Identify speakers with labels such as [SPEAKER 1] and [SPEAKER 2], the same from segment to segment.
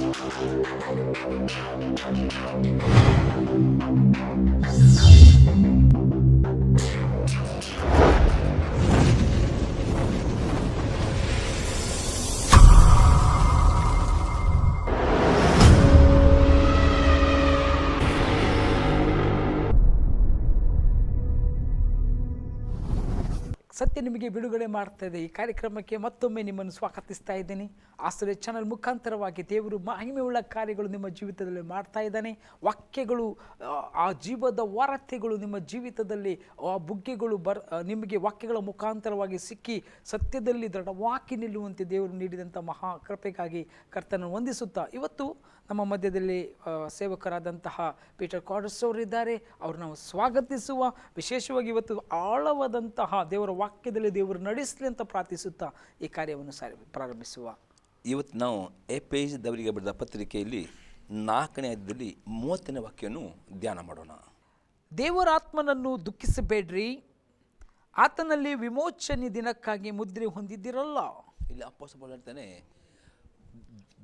[SPEAKER 1] Thank you. ಸತ್ಯ ನಿಮಗೆ ಬಿಡುಗಡೆ ಮಾಡ್ತಾ ಈ ಕಾರ್ಯಕ್ರಮಕ್ಕೆ ಮತ್ತೊಮ್ಮೆ ನಿಮ್ಮನ್ನು ಸ್ವಾಗತಿಸ್ತಾ ಇದ್ದೀನಿ. ಆಶ್ರಯ ಚಾನಲ್ ಮುಖಾಂತರವಾಗಿ ದೇವರು ಮಹಿಮೆಯುಳ್ಳ ಕಾರ್ಯಗಳು ನಿಮ್ಮ ಜೀವಿತದಲ್ಲಿ ಮಾಡ್ತಾ ಇದ್ದಾನೆ. ವಾಕ್ಯಗಳು ಆ, ಜೀವದ ವಾರತೆಗಳು ನಿಮ್ಮ ಜೀವಿತದಲ್ಲಿ ಆ ಬುಗ್ಗೆಗಳು ಬರ್ ನಿಮಗೆ ವಾಕ್ಯಗಳ ಮುಖಾಂತರವಾಗಿ ಸಿಕ್ಕಿ ಸತ್ಯದಲ್ಲಿ ದೃಢವಾಗಿ ನಿಲ್ಲುವಂತೆ ದೇವರು ನೀಡಿದಂಥ ಮಹಾ ಕೃಪೆಗಾಗಿ ಕರ್ತನ ವಂದಿಸುತ್ತಾ. ಇವತ್ತು ನಮ್ಮ ಮಧ್ಯದಲ್ಲಿ ಸೇವಕರಾದಂತಹ ಪೀಟರ್ ಕಾರ್ಡರ್ಸ್ ಅವರಿದ್ದಾರೆ. ಅವ್ರು ನಾವು ಸ್ವಾಗತಿಸುವ ವಿಶೇಷವಾಗಿ ಇವತ್ತು ಆಳವಾದಂತಹ ದೇವರ ವಾಕ್ಯದಲ್ಲಿ ದೇವರು ನಡೆಸಲಿ ಅಂತ ಪ್ರಾರ್ಥಿಸುತ್ತಾ ಈ ಕಾರ್ಯವನ್ನು ಸಾರಿ ಪ್ರಾರಂಭಿಸುವ.
[SPEAKER 2] ಇವತ್ತು ನಾವು ಎ ಪೇಜ್ ದವರಿಗೆ ಬರೆದ ಪತ್ರಿಕೆಯಲ್ಲಿ ನಾಲ್ಕನೇ ಅಧ್ಯಾಯದಲ್ಲಿ ಮೂವತ್ತನೇ ವಾಕ್ಯವನ್ನು ಧ್ಯಾನ ಮಾಡೋಣ.
[SPEAKER 1] ದೇವರಾತ್ಮನನ್ನು ದುಃಖಿಸಬೇಡ್ರಿ. ಆತನಲ್ಲಿ ವಿಮೋಚನೆ ದಿನಕ್ಕಾಗಿ ಮುದ್ರೆ ಹೊಂದಿದ್ದಿರಲ್ಲ.
[SPEAKER 2] ಇಲ್ಲಿ ಅಪ್ಪಸ ಹೇಳ್ತಾನೆ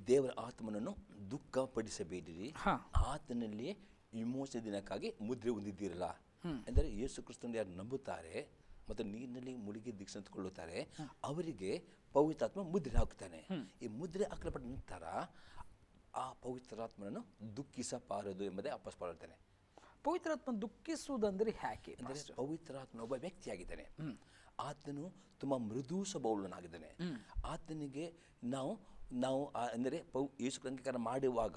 [SPEAKER 2] ದೇವರ ಆತ್ಮನನ್ನು ದುಃಖಪಡಿಸಬೇಡಿರಿ.
[SPEAKER 1] ಪಡಿಸಬೇಡಿರಿ
[SPEAKER 2] ಆತನಲ್ಲಿಯೇ ವಿಮೋಚನೆ ದಿನಕ್ಕಾಗಿ ಮುದ್ರೆ ಹೊಂದಿದ್ದೀರಲ್ಲ. ಎಂದರೆ ಯೇಸು ಕ್ರಿಸ್ತನ ಯಾರು ನಂಬುತ್ತಾರೆ ಮತ್ತು ನೀರಿನಲ್ಲಿ ಮುಳುಗಿ ದೀಕ್ಷೆ ಕೊಳ್ಳುತ್ತಾರೆ ಅವರಿಗೆ ಪವಿತ್ರಾತ್ಮ ಮುದ್ರೆ ಹಾಕುತ್ತಾನೆ. ಈ ಮುದ್ರೆ ಹಾಕಲ್ಪಟ್ಟ ನಂತರ ಆ ಪವಿತ್ರಾತ್ಮನನ್ನು ದುಃಖಿಸಬಾರದು ಎಂಬುದೇ ಅಪ್ಪಸ್ ಹೇಳ್ತಾನೆ
[SPEAKER 1] ಪವಿತ್ರಾತ್ಮ ದುಃಖಿಸುವುದಂದರೆ ಯಾಕೆ
[SPEAKER 2] ಅಂದರೆ ಪವಿತ್ರಾತ್ಮ ಒಬ್ಬ ವ್ಯಕ್ತಿಯಾಗಿದ್ದಾನೆ. ಆತನು ತುಂಬ ಮೃದು ಸ್ವಭಾವನಾಗಿದ್ದಾನೆ ಆತನಿಗೆ ನಾವು ನಾವು ಅಂದರೆ ಪೌ ಯೇಸು ಅಂಗೀಕಾರ ಮಾಡುವಾಗ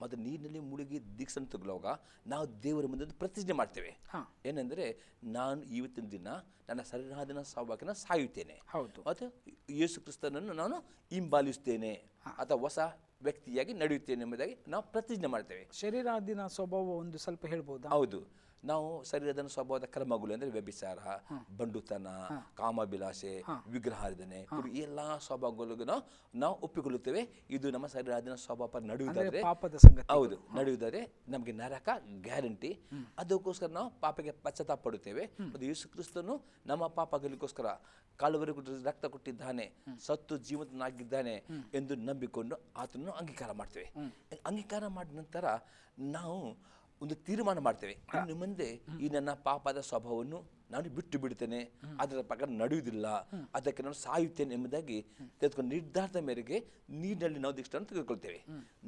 [SPEAKER 2] ಮತ್ತು ನೀರಿನಲ್ಲಿ ಮುಳುಗಿ ದೀಕ್ಷನ್ನು ತಗೊಳ್ಳುವಾಗ ನಾವು ದೇವರ ಮುಂದೆ ಒಂದು ಪ್ರತಿಜ್ಞೆ ಮಾಡ್ತೇವೆ.
[SPEAKER 1] ಹಾ.
[SPEAKER 2] ಏನಂದರೆ ನಾನು ಇವತ್ತಿನ ದಿನ ನನ್ನ ಸರಿಹಾದಿನ ಸ್ವಭಾವಕ್ಕೆ ಸಾಯುತ್ತೇನೆ.
[SPEAKER 1] ಹೌದು.
[SPEAKER 2] ಮತ್ತು ಯೇಸು ಕ್ರಿಸ್ತನನ್ನು ನಾನು ಹಿಂಬಾಲಿಸ್ತೇನೆ ಅಥವಾ ಹೊಸ ವ್ಯಕ್ತಿಯಾಗಿ ನಡೆಯುತ್ತೇನೆ ಎಂಬುದಾಗಿ ನಾವು ಪ್ರತಿಜ್ಞೆ ಮಾಡ್ತೇವೆ.
[SPEAKER 1] ಶರೀರಾದಿನ ಸ್ವಭಾವ ಒಂದು ಸ್ವಲ್ಪ ಹೇಳ್ಬೋದು?
[SPEAKER 2] ಹೌದು. ನಾವು ಶರೀರದ ಸ್ವಭಾವದ ಕರ್ಮಗಳು ಅಂದ್ರೆ ವ್ಯಭಿಚಾರ ಬಂಡುತನ ಕಾಮಾಭಿಲಾಷೆ ವಿಗ್ರಹಾರ್ಧನೆ ಈ ಎಲ್ಲ ಸ್ವಭಾವಗಳಿಗೂ ನಾವು ನಾವು ಒಪ್ಪಿಕೊಳ್ಳುತ್ತೇವೆ. ಇದು ನಮ್ಮ ಶರೀರಾದಿನ ಸ್ವಭಾವ ನಡೆಯುವುದಾದ್ರೆ ಹೌದು ನಡೆಯುವುದಾದ್ರೆ ನಮಗೆ ನರಕ ಗ್ಯಾರಂಟಿ. ಅದಕ್ಕೋಸ್ಕರ ನಾವು ಪಾಪಕ್ಕೆ ಪಶ್ಚಾತ್ತಾಪ ಪಡುತ್ತೇವೆ. ಮತ್ತು ಯೇಸು ಕ್ರಿಸ್ತನು ನಮ್ಮ ಪಾಪಗಳಿಗೋಸ್ಕರ ಕಾಲುವರೆ ರಕ್ತ ಕೊಟ್ಟಿದ್ದಾನೆ ಸತ್ತು ಜೀವಂತನಾಗಿದ್ದಾನೆ ಎಂದು ನಂಬಿಕೊಂಡು ಆತನನ್ನು ಅಂಗೀಕಾರ ಮಾಡ್ತೇವೆ. ಅಂಗೀಕಾರ ಮಾಡಿದ ನಂತರ ನಾವು ಒಂದು ತೀರ್ಮಾನ ಮಾಡ್ತೇವೆ. ಇನ್ನು ಮುಂದೆ ಈ ನನ್ನ ಪಾಪದ ಸ್ವಭಾವವನ್ನು ನಾನು ಬಿಟ್ಟು ಬಿಡ್ತೇನೆ ಅದರ ಪ್ರಕಾರ ನಡೆಯುವುದಿಲ್ಲ ಅದಕ್ಕೆ ನಾನು ಸಾಯುತ್ತೇನೆ ಎಂಬುದಾಗಿ ತೆಗೆದುಕೊಂಡು ನಿರ್ಧಾರದ ಮೇರೆಗೆ ನೀರಿನಲ್ಲಿ ನಾವು ದೀಕ್ಷೆಯನ್ನು ತೆಗೆದುಕೊಳ್ತೇವೆ.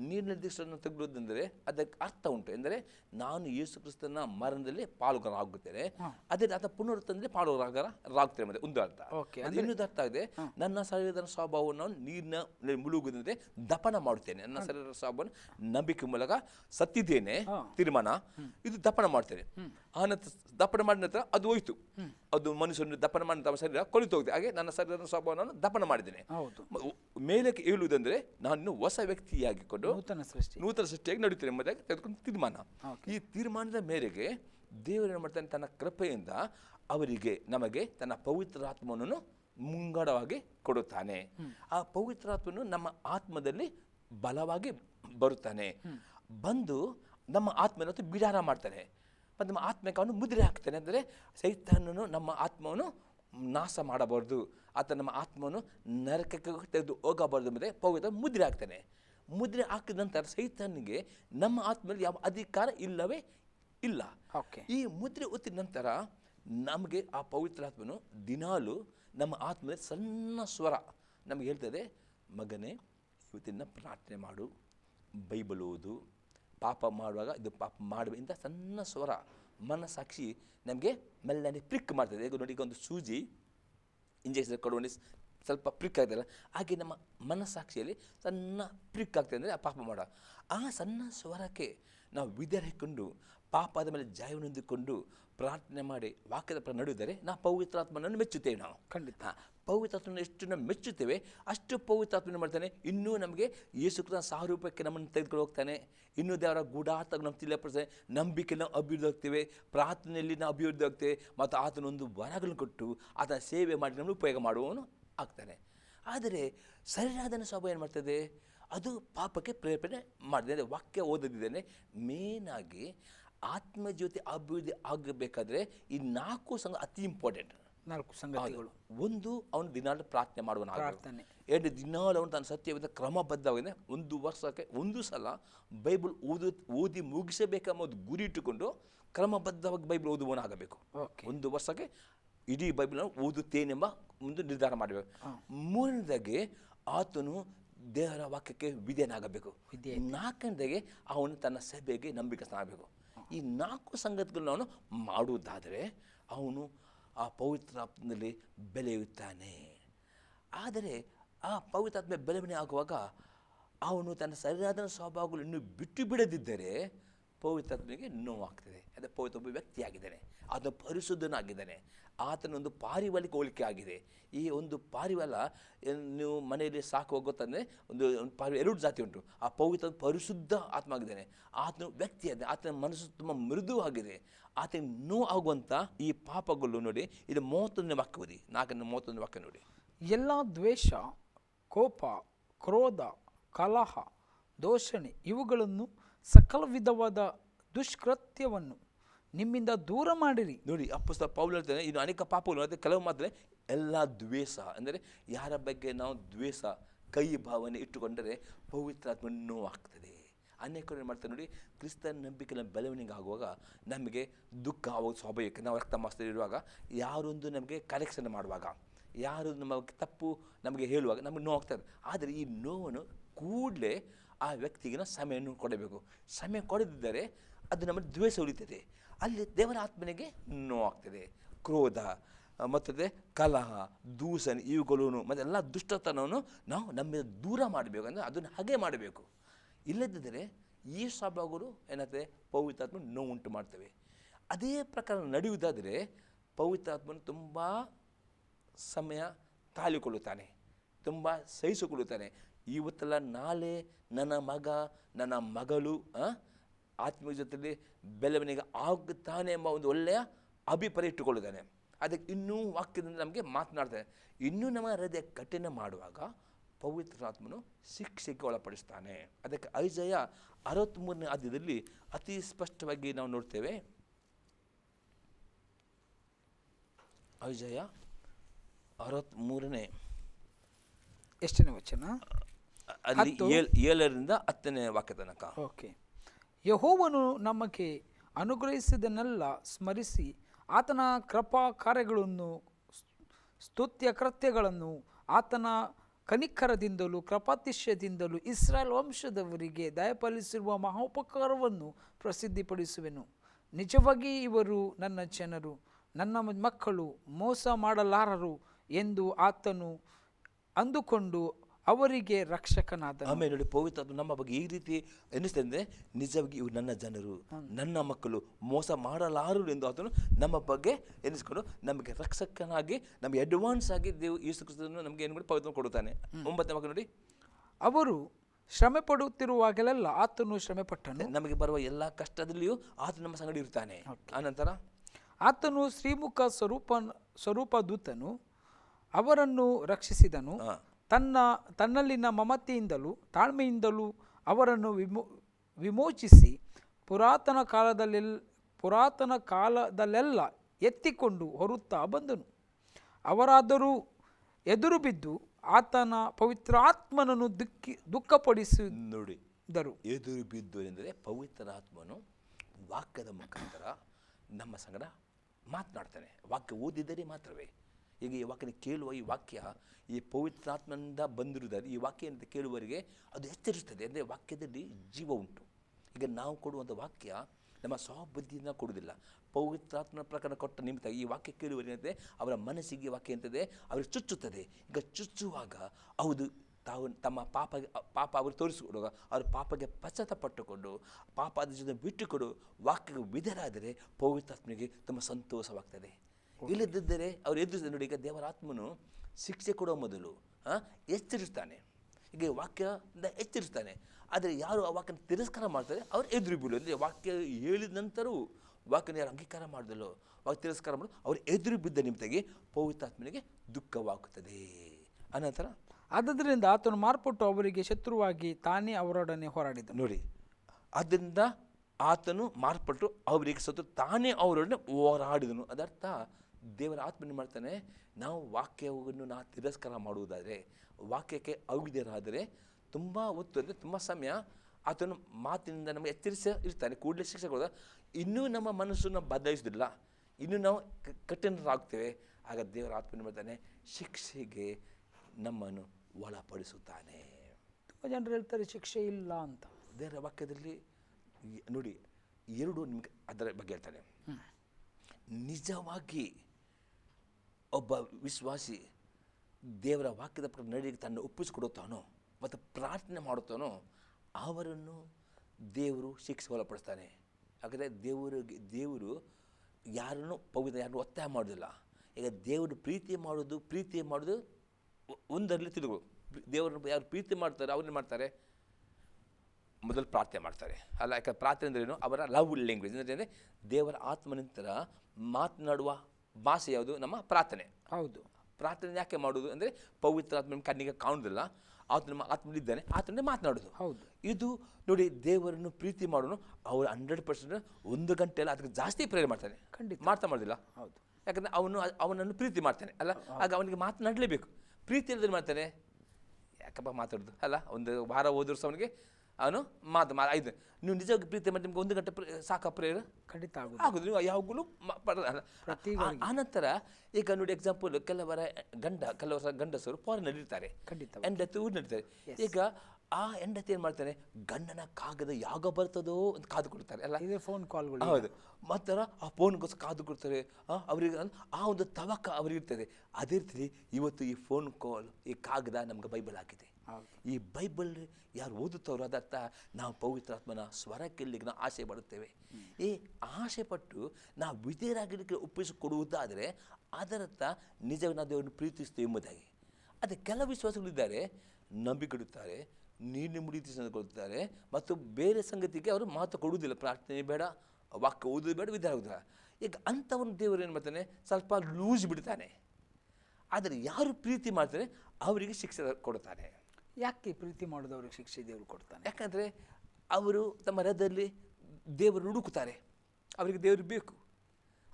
[SPEAKER 2] ನೀರಿನ ದೀಕ್ಷೆಯನ್ನು ತೆಗೆದುಕೊಳ್ಳುವುದೆಂದರೆ ಅದಕ್ಕೆ ಅರ್ಥ ಉಂಟು. ಎಂದರೆ ನಾನು ಯೇಸು ಕ್ರಿಸ್ತನ ಮರಣದಲ್ಲಿ ಆಗುತ್ತೇನೆ ಅದೇ ಆತ ಪುನರ್ತಂದ್ರೆ ಪಾಲ್ಗೊಳ್ಳಾಗರಾಗ್ತೇನೆ ಮತ್ತೆ ಒಂದು ಅರ್ಥ. ಇನ್ನೊಂದು ಅರ್ಥ ಆಗಿದೆ ನನ್ನ ಶರೀರದ ಸ್ವಭಾವವನ್ನು ನೀರಿನ ಮುಳುಗುವುದಂದ್ರೆ ದಪನ ಮಾಡುತ್ತೇನೆ. ನನ್ನ ಶರೀರದ ಸ್ವಭಾವವನ್ನು ನಂಬಿಕೆ ಮೂಲಕ ಸತ್ತಿದ್ದೇನೆ ತೀರ್ಮಾನ. ಇದು ದಪನ ಮಾಡ್ತೇನೆ ಆ ನಂತರ ದಪನ ಮಾಡಿದ ನಂತರ ಅದು ಹೋಯ್ತು. ಅದು ಮನುಷ್ಯನು ದಪನ ಮಾಡಿ ತಮ್ಮ ಶರೀರ ಕೊಲಿತು ಹೋಗಿದೆ. ಹಾಗೆ ನನ್ನ ಶರೀರದ ಸ್ವಭಾವವನ್ನು ದಪನ ಮಾಡಿದ್ದೇನೆ. ಮೇಲಕ್ಕೆ ಏಳುವುದಂದ್ರೆ ನಾನು ಹೊಸ ವ್ಯಕ್ತಿಯಾಗಿಕೊಂಡು
[SPEAKER 1] ನೂತನ ಸೃಷ್ಟಿ.
[SPEAKER 2] ನೂತನ ಸೃಷ್ಟಿಯಾಗಿ ನಡೀತೇನೆ ಎಂಬುದಾಗಿ ತೆಗೆದುಕೊಂಡು ತೀರ್ಮಾನ. ಈ ತೀರ್ಮಾನದ ಮೇರೆಗೆ ದೇವರು ಏನು ಮಾಡ್ತಾನೆ? ತನ್ನ ಕೃಪೆಯಿಂದ ಅವರಿಗೆ ನಮಗೆ ತನ್ನ ಪವಿತ್ರಾತ್ಮವನ್ನು ಮುಂಗಡವಾಗಿ ಕೊಡುತ್ತಾನೆ. ಆ ಪವಿತ್ರಾತ್ಮನು ನಮ್ಮ ಆತ್ಮದಲ್ಲಿ ಬಲವಾಗಿ ಬರುತ್ತಾನೆ. ಬಂದು ನಮ್ಮ ಆತ್ಮನ ಬಿಡಾರ ಮಾಡ್ತಾನೆ. ಮತ್ತು ನಮ್ಮ ಆತ್ಮಕ್ಕೆ ಅವನು ಮುದ್ರೆ ಹಾಕ್ತಾನೆ. ಅಂದರೆ ಸೈತಾನನು ನಮ್ಮ ಆತ್ಮವನ್ನು ನಾಶ ಮಾಡಬಾರ್ದು. ಆತ ನಮ್ಮ ಆತ್ಮವನ್ನು ನರಕಕ್ಕೆ ತೆಗೆದು ಹೋಗಬಾರ್ದು ಅಂದರೆ ಪವಿತ್ರ ಮುದ್ರೆ ಹಾಕ್ತಾನೆ. ಮುದ್ರೆ ಹಾಕಿದ ನಂತರ ಸೈತಾನಿಗೆ ನಮ್ಮ ಆತ್ಮದಲ್ಲಿ ಯಾವ ಅಧಿಕಾರ ಇಲ್ಲವೇ ಇಲ್ಲ.
[SPEAKER 1] ಓಕೆ.
[SPEAKER 2] ಈ ಮುದ್ರೆ ಒತ್ತಿದ ನಂತರ ನಮಗೆ ಆ ಪವಿತ್ರ ಆತ್ಮನು ದಿನಾಲು ನಮ್ಮ ಆತ್ಮದಲ್ಲಿ ಸಣ್ಣ ಸ್ವರ ನಮಗೆ ಹೇಳ್ತದೆ ಮಗನೇ ಇವತ್ತಿನ ಪ್ರಾರ್ಥನೆ ಮಾಡು ಬೈಬಲ್ ಓದು ಪಾಪ ಮಾಡುವಾಗ ಇದು ಪಾಪ ಮಾಡಬೇಕು ಇಂಥ ಸಣ್ಣ ಸ್ವರ ಮನಸ್ಸಾಕ್ಷಿ ನಮಗೆ ಮೆಲ್ಲನೆ ಪ್ರಿಕ್ ಮಾಡ್ತದೆ. ಈಗ ನೋಡಿ ಈಗ ಒಂದು ಸೂಜಿ ಇಂಜೆಕ್ಷನ್ ಕೊಡುವ ಸ್ವಲ್ಪ ಪ್ರಿಕ್ ಆಗ್ತದಲ್ಲ, ಹಾಗೆ ನಮ್ಮ ಮನಸ್ಸಾಕ್ಷಿಯಲ್ಲಿ ಸಣ್ಣ ಪ್ರಿಕ್ ಆಗ್ತದೆ ಅಂದರೆ ಆ ಪಾಪ ಮಾಡೋ ಆ ಸಣ್ಣ ಸ್ವರಕ್ಕೆ ನಾವು ವಿದ್ಯಾರ್ಹಿಕೊಂಡು ಪಾಪದ ಮೇಲೆ ಜಾಯವನ್ನು ಹೊಂದಿಕೊಂಡು ಪ್ರಾರ್ಥನೆ ಮಾಡಿ ವಾಕ್ಯದ ಪ್ರ ನಡೆದರೆ ನಾವು ಪವಿತ್ರಾತ್ಮನನ್ನು ಮೆಚ್ಚುತ್ತೇವೆ ನಾವು.
[SPEAKER 1] ಖಂಡಿತ.
[SPEAKER 2] ಪವಿತ್ರಾತ್ಮನ ಎಷ್ಟು ನಾವು ಮೆಚ್ಚುತ್ತೇವೆ ಅಷ್ಟು ಪವಿತ್ರಾತ್ಮನ ಮಾಡ್ತಾನೆ. ಇನ್ನೂ ನಮಗೆ ಯೇಸುಕ್ರ ಸಾರೂಪಕ್ಕೆ ನಮ್ಮನ್ನು ತೆಗೆದುಕೊಂಡು ಹೋಗ್ತಾನೆ. ಇನ್ನೂ ದೇವರ ಗೂಢಾರ್ಥ ನಮ್ಮ ತಿಳಿಯಪಡಿಸ್ತಾನೆ. ನಂಬಿಕೆ ನಾವು ಅಭಿವೃದ್ಧಿ ಆಗ್ತೇವೆ ಪ್ರಾರ್ಥನೆಯಲ್ಲಿ ನಾವು ಅಭಿವೃದ್ಧಿ ಆಗ್ತೇವೆ ಮತ್ತು ಆತನೊಂದು ವರಗಳನ್ನು ಕೊಟ್ಟು ಆತನ ಸೇವೆ ಮಾಡಿ ನಮ್ಮನ್ನು ಉಪಯೋಗ ಮಾಡುವವನು ಆಗ್ತಾನೆ. ಆದರೆ ಸರಿಯಾದ ಸ್ವಭಾವ ಏನು ಮಾಡ್ತದೆ? ಅದು ಪಾಪಕ್ಕೆ ಪ್ರೇರೇಪಣೆ ಮಾಡಿದೆ. ಅಂದರೆ ವಾಕ್ಯ ಓದದಿದ್ದೇನೆ. ಮೇನಾಗಿ ಆತ್ಮಜ್ಯೋತಿ ಅಭಿವೃದ್ಧಿ ಆಗಬೇಕಾದ್ರೆ ಈ ನಾಲ್ಕು ಸಂಘ ಅತಿ ಇಂಪಾರ್ಟೆಂಟ್
[SPEAKER 1] ನಾಲ್ಕು ಸಂಗತಿಗಳು.
[SPEAKER 2] ಒಂದು ಅವನು ದಿನಾಲು ಪ್ರಾರ್ಥನೆ ಮಾಡುವ
[SPEAKER 1] ಪ್ರಾರ್ಥನೆ.
[SPEAKER 2] ಎರಡು ದಿನಾಲು ಅವನು ತನ್ನ ಸತ್ಯವಿಂದ ಕ್ರಮಬದ್ಧವಾಗಿದೆ. ಒಂದು ವರ್ಷಕ್ಕೆ ಒಂದು ಸಲ ಬೈಬಲ್ ಓದು ಓದಿ ಮುಗಿಸಬೇಕೆಂಬ ಒಂದು ಗುರಿ ಇಟ್ಟುಕೊಂಡು ಕ್ರಮಬದ್ಧವಾಗಿ ಬೈಬಲ್ ಓದುವನಾಗಬೇಕು ಒಂದು ವರ್ಷಕ್ಕೆ ಇಡೀ ಬೈಬಲ್ ಓದುತ್ತೇನೆಂಬ ಒಂದು ನಿರ್ಧಾರ ಮಾಡಬೇಕು ಮೂರನೇದಾಗಿ ಆತನು ದೇವರ ವಾಕ್ಯಕ್ಕೆ ವಿಧೇಯನಾಗಬೇಕು. ನಾಲ್ಕನೇದಾಗಿ ಅವನು ತನ್ನ ಸಭೆಗೆ ನಂಬಿಕಸ್ಥನಾಗಬೇಕು. ಈ ನಾಲ್ಕು ಸಂಗತಿಗಳನ್ನು ಅವನು ಮಾಡುವುದಾದರೆ ಅವನು ಆ ಪವಿತ್ರಾತ್ಮದಲ್ಲಿ ಬೆಳೆಯುತ್ತಾನೆ. ಆದರೆ ಆ ಪವಿತ್ರಾತ್ಮ ಬೆಳವಣಿಗೆ ಆಗುವಾಗ ಅವನು ತನ್ನ ಸರಿಯಾದ ಸ್ವಭಾವಗಳನ್ನು ಇನ್ನೂ ಬಿಟ್ಟು ಬಿಡದಿದ್ದರೆ ಪವಿತ್ರಾತ್ಮನಿಗೆ ನೋವಾಗ್ತದೆ. ಅದೇ ಪವಿತ್ರ ಒಬ್ಬ ವ್ಯಕ್ತಿಯಾಗಿದ್ದಾನೆ. ಅದು ಪರಿಶುದ್ಧನಾಗಿದ್ದಾನೆ. ಆತನೊಂದು ಪಾರಿವಾಳಿಕ ಹೋಲಿಕೆ ಆಗಿದೆ. ಈ ಒಂದು ಪಾರಿವಾಳ ನೀವು ಮನೆಯಲ್ಲಿ ಸಾಕು ಹೋಗುತ್ತಂದರೆ ಒಂದು ಒಂದು ಪಾರಿ ಎರಡು ಜಾತಿ ಉಂಟು. ಆ ಪವಿತ್ರ, ಪರಿಶುದ್ಧ ಆತ್ಮ ಆಗಿದ್ದಾನೆ ಆತನು ವ್ಯಕ್ತಿ ಆದ ಆತನ ಮನಸ್ಸು ತುಂಬ ಮೃದುವಾಗಿದೆ. ಆತನ ನೋ ಆಗುವಂಥ ಈ ಪಾಪಗಳು ನೋಡಿ, ಇದು ಮೂವತ್ತೊಂದನೇ ವಾಕ್ಯ ಓದಿ. ನಾಲ್ಕನೇ, ಮೂವತ್ತೊಂದನೇ ವಾಕ್ಯ ನೋಡಿ.
[SPEAKER 1] ಎಲ್ಲ ದ್ವೇಷ, ಕೋಪ, ಕ್ರೋಧ, ಕಲಹ, ದೋಷಣೆ, ಇವುಗಳನ್ನು ಸಕಲ ವಿಧವಾದ ದುಷ್ಕೃತ್ಯವನ್ನು ನಿಮ್ಮಿಂದ ದೂರ ಮಾಡಿರಿ.
[SPEAKER 2] ನೋಡಿ ಅಪ್ಪಸ್ತ ಪೌಲ್ ಹೇಳ್ತಾನೆ ಇದು ಅನೇಕ ಪಾಪಗಳು ಅದೇ ಕೆಲವು ಮಾತ್ರ ಎಲ್ಲ ದ್ವೇಷ. ಅಂದರೆ ಯಾರ ಬಗ್ಗೆ ನಾವು ದ್ವೇಷ, ಕೈ ಭಾವನೆ ಇಟ್ಟುಕೊಂಡರೆ ಪವಿತ್ರಾತ್ಮ ನೋವಾಗ್ತದೆ ಅನೇಕರು ಏನು ಮಾಡ್ತಾರೆ ನೋಡಿ, ಕ್ರಿಸ್ತನ ನಂಬಿಕೆನ ಬೆಳವಣಿಗೆ ಆಗುವಾಗ ನಮಗೆ ದುಃಖ ಆಗೋದು ಸ್ವಾಭಾವಿಕ. ನಾವು ರಕ್ತ ಮಾಸ್ತರು ಇರುವಾಗ ಯಾರೊಂದು ನಮಗೆ ಕರೆಕ್ಷನ್ ಮಾಡುವಾಗ ಯಾರು ನಮ್ಮ ತಪ್ಪು ನಮಗೆ ಹೇಳುವಾಗ ನಮಗೆ ನೋವಾಗ್ತದೆ ಆದರೆ ಈ ನೋವನ್ನು ಕೂಡಲೇ ಆ ವ್ಯಕ್ತಿಗಿನ ಸಮಯವನ್ನು ಕೊಡಬೇಕು. ಸಮಯ ಕೊಡದಿದ್ದರೆ ಅದು ನಮ್ಮ ದ್ವೇಷ ಉಳಿತದೆ. ಅಲ್ಲಿ ದೇವರ ಆತ್ಮನಿಗೆ ನೋವಾಗ್ತದೆ. ಕ್ರೋಧ ಮತ್ತು ಕಲಹ, ದೂಷಣೆ ಇವುಗಳೂ ಮತ್ತು ಎಲ್ಲ ದುಷ್ಟತನವನ್ನು ನಾವು ನಮ್ಮಿಂದ ದೂರ ಮಾಡಬೇಕು ಅಂದರೆ ಅದನ್ನು ಹಾಗೆ ಮಾಡಬೇಕು. ಇಲ್ಲದಿದ್ದರೆ ಈ ಸ್ವಭಾವಗಳು ಏನಾಗ್ತದೆ ಪವಿತ್ರಾತ್ಮ ನೋವುಂಟು ಮಾಡ್ತವೆ. ಅದೇ ಪ್ರಕಾರ ನಡೆಯುವುದಾದರೆ ಪವಿತ್ರಾತ್ಮನು ತುಂಬ ಸಮಯ ತಾಳಿಕೊಳ್ಳುತ್ತಾನೆ. ತುಂಬ ಸಹಿಸಿಕೊಳ್ಳುತ್ತಾನೆ. ಇವತ್ತೆಲ್ಲ ನಾಳೆ ನನ್ನ ಮಗ, ನನ್ನ ಮಗಳು ಆತ್ಮ ಜೊತೆಯಲ್ಲಿ ಬೆಳವಣಿಗೆ ಆಗುತ್ತಾನೆ ಎಂಬ ಒಂದು ಒಳ್ಳೆಯ ಅಭಿಪ್ರಾಯ ಇಟ್ಟುಕೊಳ್ಳುತ್ತಾನೆ. ಅದಕ್ಕೆ ಇನ್ನೂ ವಾಕ್ಯದಿಂದ ನಮಗೆ ಮಾತನಾಡ್ತಾನೆ. ಇನ್ನೂ ನಮ್ಮ ಹೃದಯ ಕಠಿಣ ಮಾಡುವಾಗ ಪವಿತ್ರಾತ್ಮನು ಶಿಕ್ಷೆಗೆ ಒಳಪಡಿಸ್ತಾನೆ. ಅದಕ್ಕೆ ಐಜಯ ಅರವತ್ತ್ಮೂರನೇ ಆದ್ಯದಲ್ಲಿ ಅತಿ ಸ್ಪಷ್ಟವಾಗಿ ನಾವು ನೋಡ್ತೇವೆ. ಐಜಯ ಅರವತ್ತ್ಮೂರನೇ
[SPEAKER 1] ಎಷ್ಟನೇ ವಚನ?
[SPEAKER 2] ಅಲ್ಲಿ ಏಳರಿಂದ ಹತ್ತನೇ ವಾಕ್ಯ ತನಕ
[SPEAKER 1] ಓಕೆ. ಯಹೋವನು ನಮಗೆ ಅನುಗ್ರಹಿಸಿದನ್ನೆಲ್ಲ ಸ್ಮರಿಸಿ ಆತನ ಕೃಪಾ ಕಾರ್ಯಗಳನ್ನು ಸ್ತುತ್ಯ ಕೃತ್ಯಗಳನ್ನು ಆತನ ಕನಿಕರದಿಂದಲೂ ಕೃಪಾತಿಶ್ಯದಿಂದಲೂ ಇಸ್ರಾಯೇಲ್ ವಂಶದವರಿಗೆ ದಯಪಾಲಿಸಿರುವ ಮಹೋಪಕಾರವನ್ನು ಪ್ರಸಿದ್ಧಿಪಡಿಸುವೆನು. ನಿಜವಾಗಿ ಇವರು ನನ್ನ ಜನರು ನನ್ನ ಮಕ್ಕಳು ಮೋಸ ಮಾಡಲಾರರು ಎಂದು ಆತನು ಅಂದುಕೊಂಡು ಅವರಿಗೆ ರಕ್ಷಕನಾದ
[SPEAKER 2] ಆಮೇಲೆ ನೋಡಿ ಪವಿತ್ರ ನಮ್ಮ ಬಗ್ಗೆ ಈ ರೀತಿ ಎನಿಸ್ತದೆ ಅಂದರೆ ನಿಜವಾಗಿ ಇವು ನನ್ನ ಜನರು ನನ್ನ ಮಕ್ಕಳು ಮೋಸ ಮಾಡಲಾರರು ಎಂದು ಆತನು ನಮ್ಮ ಬಗ್ಗೆ ಎನಿಸ್ಕೊಂಡು ನಮಗೆ ರಕ್ಷಕನಾಗಿ ನಮಗೆ ಅಡ್ವಾನ್ಸ್ ಆಗಿ ದೇವ್ ಯೇಸು ಕ್ರಿಸ್ತನು ನಮಗೆ ಏನು ಪವಿತ್ರ ಕೊಡುತ್ತಾನೆ. ಒಂಬತ್ತನೇ ಮಕ್ಕಳು ನೋಡಿ.
[SPEAKER 1] ಅವರು ಶ್ರಮೆ ಪಡುತ್ತಿರುವಾಗಲೆಲ್ಲ ಆತನು ಶ್ರಮೆ ಪಟ್ಟನು.
[SPEAKER 2] ನಮಗೆ ಬರುವ ಎಲ್ಲ ಕಷ್ಟದಲ್ಲಿಯೂ ಆತ ನಮ್ಮ ಸಂಗಡಿ ಇರ್ತಾನೆ. ಆನಂತರ
[SPEAKER 1] ಆತನು ಶ್ರೀಮುಖ ಸ್ವರೂಪ ಸ್ವರೂಪ ದೂತನು ಅವರನ್ನು ರಕ್ಷಿಸಿದನು. ತನ್ನ ತನ್ನಲ್ಲಿನ ಮಮತೆಯಿಂದಲೂ ತಾಳ್ಮೆಯಿಂದಲೂ ಅವರನ್ನು ವಿಮೋ ವಿಮೋಚಿಸಿ ಪುರಾತನ ಕಾಲದಲ್ಲೆಲ್ ಪುರಾತನ ಕಾಲದಲ್ಲೆಲ್ಲ ಎತ್ತಿಕೊಂಡು ಹೊರುತ್ತಾ ಬಂದನು. ಅವರಾದರೂ ಎದುರು ಬಿದ್ದು ಆತನ ಪವಿತ್ರಾತ್ಮನನ್ನು ದುಃಖಿ ದುಃಖಪಡಿಸಿ
[SPEAKER 2] ನೋಡಿ, ಎದುರು ಬಿದ್ದು ಎಂದರೆ ಪವಿತ್ರ ಆತ್ಮನು ವಾಕ್ಯದ ಮುಖಾಂತರ ನಮ್ಮ ಸಂಗಡ ಮಾತನಾಡ್ತಾನೆ. ವಾಕ್ಯ ಓದಿದರೆ ಮಾತ್ರವೇ. ಈಗ ಈ ವಾಕ್ಯನ ಕೇಳುವ ಈ ವಾಕ್ಯ ಈ ಪವಿತ್ರಾತ್ಮನಿಂದ ಬಂದಿರುವುದಾದ್ರೆ ಈ ವಾಕ್ಯ ಅಂತ ಕೇಳುವವರಿಗೆ ಅದು ಎಚ್ಚರಿಸುತ್ತದೆ. ಅಂದರೆ ವಾಕ್ಯದಲ್ಲಿ ಜೀವ ಉಂಟು. ಈಗ ನಾವು ಕೊಡುವಂಥ ವಾಕ್ಯ ನಮ್ಮ ಸ್ವಬುದ್ಧಿಯಿಂದ ಕೊಡುವುದಿಲ್ಲ. ಪವಿತ್ರಾತ್ಮನ ಪ್ರಕಾರ ಕೊಟ್ಟ ನಿಮಿತ್ತ ಈ ವಾಕ್ಯ ಕೇಳುವವರಿಗೆ ಅವರ ಮನಸ್ಸಿಗೆ ವಾಕ್ಯ ಎಂತದೆ ಅವರು ಚುಚ್ಚುತ್ತದೆ. ಈಗ ಚುಚ್ಚುವಾಗ ಹೌದು, ತಾವು ತಮ್ಮ ಪಾಪ ಪಾಪ ಅವರು ತೋರಿಸಿಕೊಡುವಾಗ ಅವರು ಪಾಪಗೆ ಪಶ್ಚಾತ್ತಪಟ್ಟುಕೊಂಡು ಪಾಪ ಅದರ ಜೊತೆ ಬಿಟ್ಟುಕೊಡು ವಾಕ್ಯಕ್ಕೆ ವಿಧರಾದರೆ ಪವಿತ್ರಾತ್ಮನಿಗೆ ತುಂಬ ಸಂತೋಷವಾಗ್ತದೆ. ಇಲ್ಲದಿದ್ದರೆ ಅವ್ರು ಎದುರಿಸಿದ ನೋಡಿ ಈಗ ದೇವರಾತ್ಮನು ಶಿಕ್ಷೆ ಕೊಡುವ ಮೊದಲು ಎಚ್ಚರಿಸ್ತಾನೆ. ಈಗ ಈ ವಾಕ್ಯದಿಂದ ಎಚ್ಚರಿಸ್ತಾನೆ. ಆದರೆ ಯಾರು ಆ ವಾಕ್ಯನ ತಿರಸ್ಕಾರ ಮಾಡ್ತಾರೆ? ಅವ್ರು ಎದುರು ಬೀಳು ಅಂದರೆ ವಾಕ್ಯ ಹೇಳಿದ ನಂತರವೂ ವಾಕ್ಯನ ಯಾರು ಅಂಗೀಕಾರ ಮಾಡಿದಲ್ಲೋ? ವಾಕ್ಯ ತಿರಸ್ಕಾರ ಮಾಡಲು ಅವ್ರು ಎದುರು ಬಿದ್ದ ನಿಮಿತ್ತಾಗಿ ಪವಿತ್ರಾತ್ಮನಿಗೆ ದುಃಖವಾಗುತ್ತದೆ. ಅನಂತರ
[SPEAKER 1] ಆದ್ದರಿಂದ ಆತನು ಮಾರ್ಪಟ್ಟು ಅವರಿಗೆ ಶತ್ರುವಾಗಿ ತಾನೇ ಅವರೊಡನೆ ಹೋರಾಡಿದ
[SPEAKER 2] ನೋಡಿ ಆದ್ದರಿಂದ ಆತನು ಮಾರ್ಪಟ್ಟು ಅವರಿಗೆ ಸತ್ತು ತಾನೇ ಅವರೊಡನೆ ಹೋರಾಡಿದನು. ಅದರ್ಥ ದೇವರ ಆತ್ಮನ ಮಾಡ್ತಾನೆ ನಾವು ವಾಕ್ಯವನ್ನು ನಾವು ತಿರಸ್ಕಾರ ಮಾಡುವುದಾದರೆ ವಾಕ್ಯಕ್ಕೆ ಅವಿದ್ಯರಾದರೆ ತುಂಬ ಹೊತ್ತು ಅಂದರೆ ತುಂಬ ಸಮಯ ಆತನು ಮಾತಿನಿಂದ ನಮಗೆ ಎಚ್ಚರಿಸ ಇರ್ತಾನೆ. ಕೂಡಲೇ ಶಿಕ್ಷೆ ಕೊಡೋದು ಇನ್ನೂ ನಮ್ಮ ಮನಸ್ಸನ್ನು ಬದಲಾಯಿಸೋದಿಲ್ಲ ಇನ್ನೂ ನಾವು ಕಠಿಣರಾಗ್ತೇವೆ. ಆಗ ದೇವರ ಆತ್ಮನ ಮಾಡ್ತಾನೆ ಶಿಕ್ಷೆಗೆ ನಮ್ಮನ್ನು ಒಳಪಡಿಸುತ್ತಾನೆ.
[SPEAKER 1] ತುಂಬ ಜನರು ಹೇಳ್ತಾರೆ ಶಿಕ್ಷೆ ಇಲ್ಲ ಅಂತ.
[SPEAKER 2] ದೇವರ ವಾಕ್ಯದಲ್ಲಿ ನೋಡಿ ಎರಡು ನಿಮಗೆ ಅದರ ಬಗ್ಗೆ ಹೇಳ್ತಾನೆ. ನಿಜವಾಗಿ ಒಬ್ಬ ವಿಶ್ವಾಸಿ ದೇವರ ವಾಕ್ಯದ ನಡೆಗೆ ತನ್ನ ಒಪ್ಪಿಸಿಕೊಡುತ್ತಾನೋ ಮತ್ತು ಪ್ರಾರ್ಥನೆ ಮಾಡುತ್ತಾನೋ ಅವರನ್ನು ದೇವರು ಶಿಕ್ಷೆ ಒಳಪಡಿಸ್ತಾನೆ ಯಾಕಂದರೆ ದೇವರಿಗೆ ದೇವರು ಯಾರನ್ನು ಪವಿತ್ರ, ಯಾರನ್ನು ಒತ್ತಾಯ ಮಾಡೋದಿಲ್ಲ ಈಗ ದೇವರು ಪ್ರೀತಿ ಮಾಡೋದು ಪ್ರೀತಿ ಮಾಡೋದು ಒಂದರಲ್ಲಿ ತಿಳಿದು ದೇವರನ್ನು ಯಾರು ಪ್ರೀತಿ ಮಾಡ್ತಾರೆ ಅವ್ರನ್ನ ಮಾಡ್ತಾರೆ. ಮೊದಲು ಪ್ರಾರ್ಥನೆ ಮಾಡ್ತಾರೆ. ಅಲ್ಲ ಯಾಕೆ ಪ್ರಾರ್ಥನೆ ಅಂದ್ರೇನು ಅವರ ಲವ್ ಲ್ಯಾಂಗ್ವೇಜ್ ಅಂದರೆ ದೇವರ ಆತ್ಮನಿಂತರ ಮಾತನಾಡುವ ಭಾಷೆ ಯಾವುದು? ನಮ್ಮ ಪ್ರಾರ್ಥನೆ.
[SPEAKER 1] ಹೌದು.
[SPEAKER 2] ಪ್ರಾರ್ಥನೆ ಯಾಕೆ ಮಾಡೋದು ಅಂದರೆ ಪವಿತ್ರ ಆತ್ಮ ನಮ್ಮ ಕಣ್ಣಿಗೆ ಕಾಣುವುದಿಲ್ಲ. ಆತ ನಮ್ಮ ಆತ್ಮನಿದ್ದಾನೆ ಆತನೇ ಮಾತನಾಡೋದು
[SPEAKER 1] ಹೌದು.
[SPEAKER 2] ಇದು ನೋಡಿ ದೇವರನ್ನು ಪ್ರೀತಿ ಮಾಡೋನು ಅವರು ಹಂಡ್ರೆಡ್ ಪರ್ಸೆಂಟ್ ಒಂದು ಗಂಟೆಲ್ಲ ಅದಕ್ಕೆ ಜಾಸ್ತಿ ಪ್ರೇರಣೆ ಮಾಡ್ತಾನೆ.
[SPEAKER 1] ಖಂಡಿತ.
[SPEAKER 2] ಮಾಡ್ತಾ ಮಾಡೋದಿಲ್ಲ.
[SPEAKER 1] ಹೌದು.
[SPEAKER 2] ಯಾಕಂದರೆ ಅವನು ಅವನನ್ನು ಪ್ರೀತಿ ಮಾಡ್ತಾನೆ ಅಲ್ಲ? ಆಗ ಅವನಿಗೆ ಮಾತನಾಡಲೇಬೇಕು. ಪ್ರೀತಿ ಇಲ್ಲದ್ರೆ ಮಾಡ್ತಾನೆ? ಯಾಕಪ್ಪ ಮಾತಾಡೋದು? ಅಲ್ಲ ಒಂದು ವಾರ ಹೋದ್ರು ಸಹ ಅವನಿಗೆ ಅವನು ಮಾತು ಮಾ ಐದು. ನೀವು ನಿಜವಾಗಿ ಪ್ರೀತಿ ಮಾಡಿ ನಿಮ್ಗೆ ಒಂದು ಗಂಟೆ ಸಾಕ ಪ್ರೇರ
[SPEAKER 1] ಖಂಡಿತ ಆಗುದು.
[SPEAKER 2] ನೀವು ಯಾವಾಗಲೂ. ಆನಂತರ ಈಗ ನೋಡಿ ಎಕ್ಸಾಂಪಲ್ ಕೆಲವರ ಗಂಡ ಕೆಲವರ ಗಂಡಸರು ಫಾರಿನ್ ಇರ್ತಾರೆ.
[SPEAKER 1] ಖಂಡಿತ.
[SPEAKER 2] ಹೆಂಡತಿ ಊರಿನಲ್ಲಿರ್ತಾರೆ ಈಗ ಆ ಹೆಂಡತಿ ಏನು ಮಾಡ್ತಾರೆ ಗಂಡನ ಕಾಗದ ಯಾವಾಗ ಬರ್ತದೋ ಅಂತ ಕಾದು ಕೊಡ್ತಾರೆ ಅಲ್ಲ?
[SPEAKER 1] ಇದೇ ಫೋನ್ ಕಾಲ್ಗಳು
[SPEAKER 2] ಹೌದು. ಮತ್ತರ ಆ ಫೋನ್ಗೋಸ್ಕರ ಕಾದು ಕೊಡ್ತಾರೆ. ಅವರಿಗೆ ಆ ಒಂದು ತವಕ ಅವ್ರಿಗೆ ಇರ್ತದೆ ಅದೇ ರೀತಿ ಇವತ್ತು ಈ ಫೋನ್ ಕಾಲ್ ಈ ಕಾಗದ ನಮ್ಗೆ ಬೈಬಲ್ ಆಗಿದೆ. ಈ ಬೈಬಲ್ ಯಾರು ಓದುತ್ತವ್ರು ಅದರ್ಥ ನಾವು ಪವಿತ್ರಾತ್ಮನ ಸ್ವರ ಕೇಳಲಿಕ್ಕೆ ನಾವು ಆಸೆ ಪಡುತ್ತೇವೆ. ಈ ಆಸೆ ಪಟ್ಟು ನಾವು ವಿಧೇಯರಾಗಲಿಕ್ಕೆ ಒಪ್ಪಿಸಿಕೊಡುವುದಾದರೆ ಕೊಡುವುದಾದರೆ ನಿಜವಾಗಿ ನಾವು ದೇವರನ್ನು ಪ್ರೀತಿಸ್ತೇವೆ ಎಂಬುದಾಗಿ. ಅದೇ ಕೆಲವು ವಿಶ್ವಾಸಗಳಿದ್ದಾರೆ ನಂಬಿಕೊಡುತ್ತಾರೆ ನೀರಿನ ಮುಡಿತಿಸಿಕೊಳ್ಳುತ್ತಾರೆ ಮತ್ತು ಬೇರೆ ಸಂಗತಿಗೆ ಅವರು ಮಾತು ಕೊಡುವುದಿಲ್ಲ. ಪ್ರಾರ್ಥನೆ ಬೇಡ, ವಾಕ್ಯ ಓದೋದು ಬೇಡ ವಿಧಾನ ಈಗ ಅಂಥವನ್ನು ದೇವರು ಏನು ಮಾಡ್ತಾನೆ? ಸ್ವಲ್ಪ ಲೂಸ್ ಬಿಡ್ತಾನೆ. ಆದರೆ ಯಾರು ಪ್ರೀತಿ ಮಾಡ್ತಾರೆ? ಅವರಿಗೆ ಶಿಕ್ಷೆ ಕೊಡ್ತಾನೆ
[SPEAKER 1] ಯಾಕೆ ಪ್ರೀತಿ ಮಾಡಿದವ್ರಿಗೆ ಶಿಕ್ಷೆ ದೇವರು ಕೊಡ್ತಾನೆ?
[SPEAKER 2] ಯಾಕಂದರೆ ಅವರು ತಮ್ಮ ಹೃದಯದಲ್ಲಿ ದೇವರು ಹುಡುಕುತ್ತಾರೆ ಅವರಿಗೆ ದೇವರು ಬೇಕು.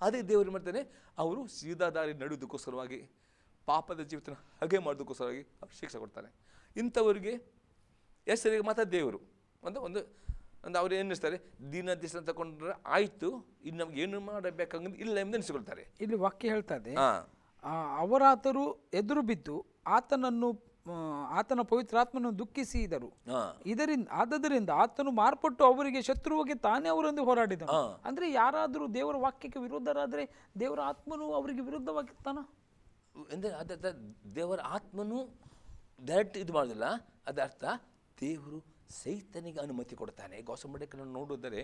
[SPEAKER 2] ಅದೇ ದೇವರು ಮಾಡ್ತಾನೆ ಅವರು ಸೀದಾ ದಾರಿ ನಡೆಯೋದಕ್ಕೋಸ್ಕರವಾಗಿ ಪಾಪದ ಜೀವಿತನ ಹಾಗೆ ಮಾಡೋದಕ್ಕೋಸ್ಕರವಾಗಿ ಅವ್ರು ಶಿಕ್ಷೆ ಕೊಡ್ತಾರೆ. ಇಂಥವರಿಗೆ ಹೆಸರಿಗೆ ಮಾತ್ರ ದೇವರು. ಒಂದು ಒಂದು ಒಂದು ಅವ್ರು ಏನಿಸ್ತಾರೆ ದಿನ ದಿವಸ ತಗೊಂಡ್ರೆ ಆಯಿತು ಇನ್ನು ನಮ್ಗೆ ಏನು ಮಾಡಬೇಕಂದ್ರೆ ಇಲ್ಲ ಎಂದು ಅನಿಸಿಕೊಳ್ತಾರೆ
[SPEAKER 1] ಇಲ್ಲಿ ವಾಕ್ಯ ಹೇಳ್ತಾ
[SPEAKER 2] ಇದೆ
[SPEAKER 1] ಆ, ಅವರಾತರು ಎದುರು ಬಿದ್ದು ಆತನನ್ನು ಆತನ ಪವಿತ್ರಾತ್ಮನನ್ನು ದುಃಖಿಸಿದರು. ಇದರಿಂದ ಆದ್ದರಿಂದ ಆತನು ಮಾರ್ಪಟ್ಟು ಅವರಿಗೆ ಶತ್ರುವಿಗೆ ತಾನೇ ಅವರೊಂದು
[SPEAKER 2] ಹೋರಾಡಿದ.
[SPEAKER 1] ಅಂದ್ರೆ ಯಾರಾದರೂ ದೇವರ ವಾಕ್ಯಕ್ಕೆ ವಿರೋಧರಾದರೆ ದೇವರ ಆತ್ಮನು ಅವರಿಗೆ ವಿರುದ್ಧವಾಗಿರ್ತಾನ?
[SPEAKER 2] ಅಂದರೆ ಅದ ದೇವರ ಆತ್ಮನು ಡೈರೆಕ್ಟ್ ಇದು ಮಾಡೋದಿಲ್ಲ. ಅದರ್ಥ ದೇವರು ಸೈತನಿಗೆ ಅನುಮತಿ ಕೊಡ್ತಾನೆ. ಗೋಸಂಬಡಕನ್ನು ನೋಡೋದರೆ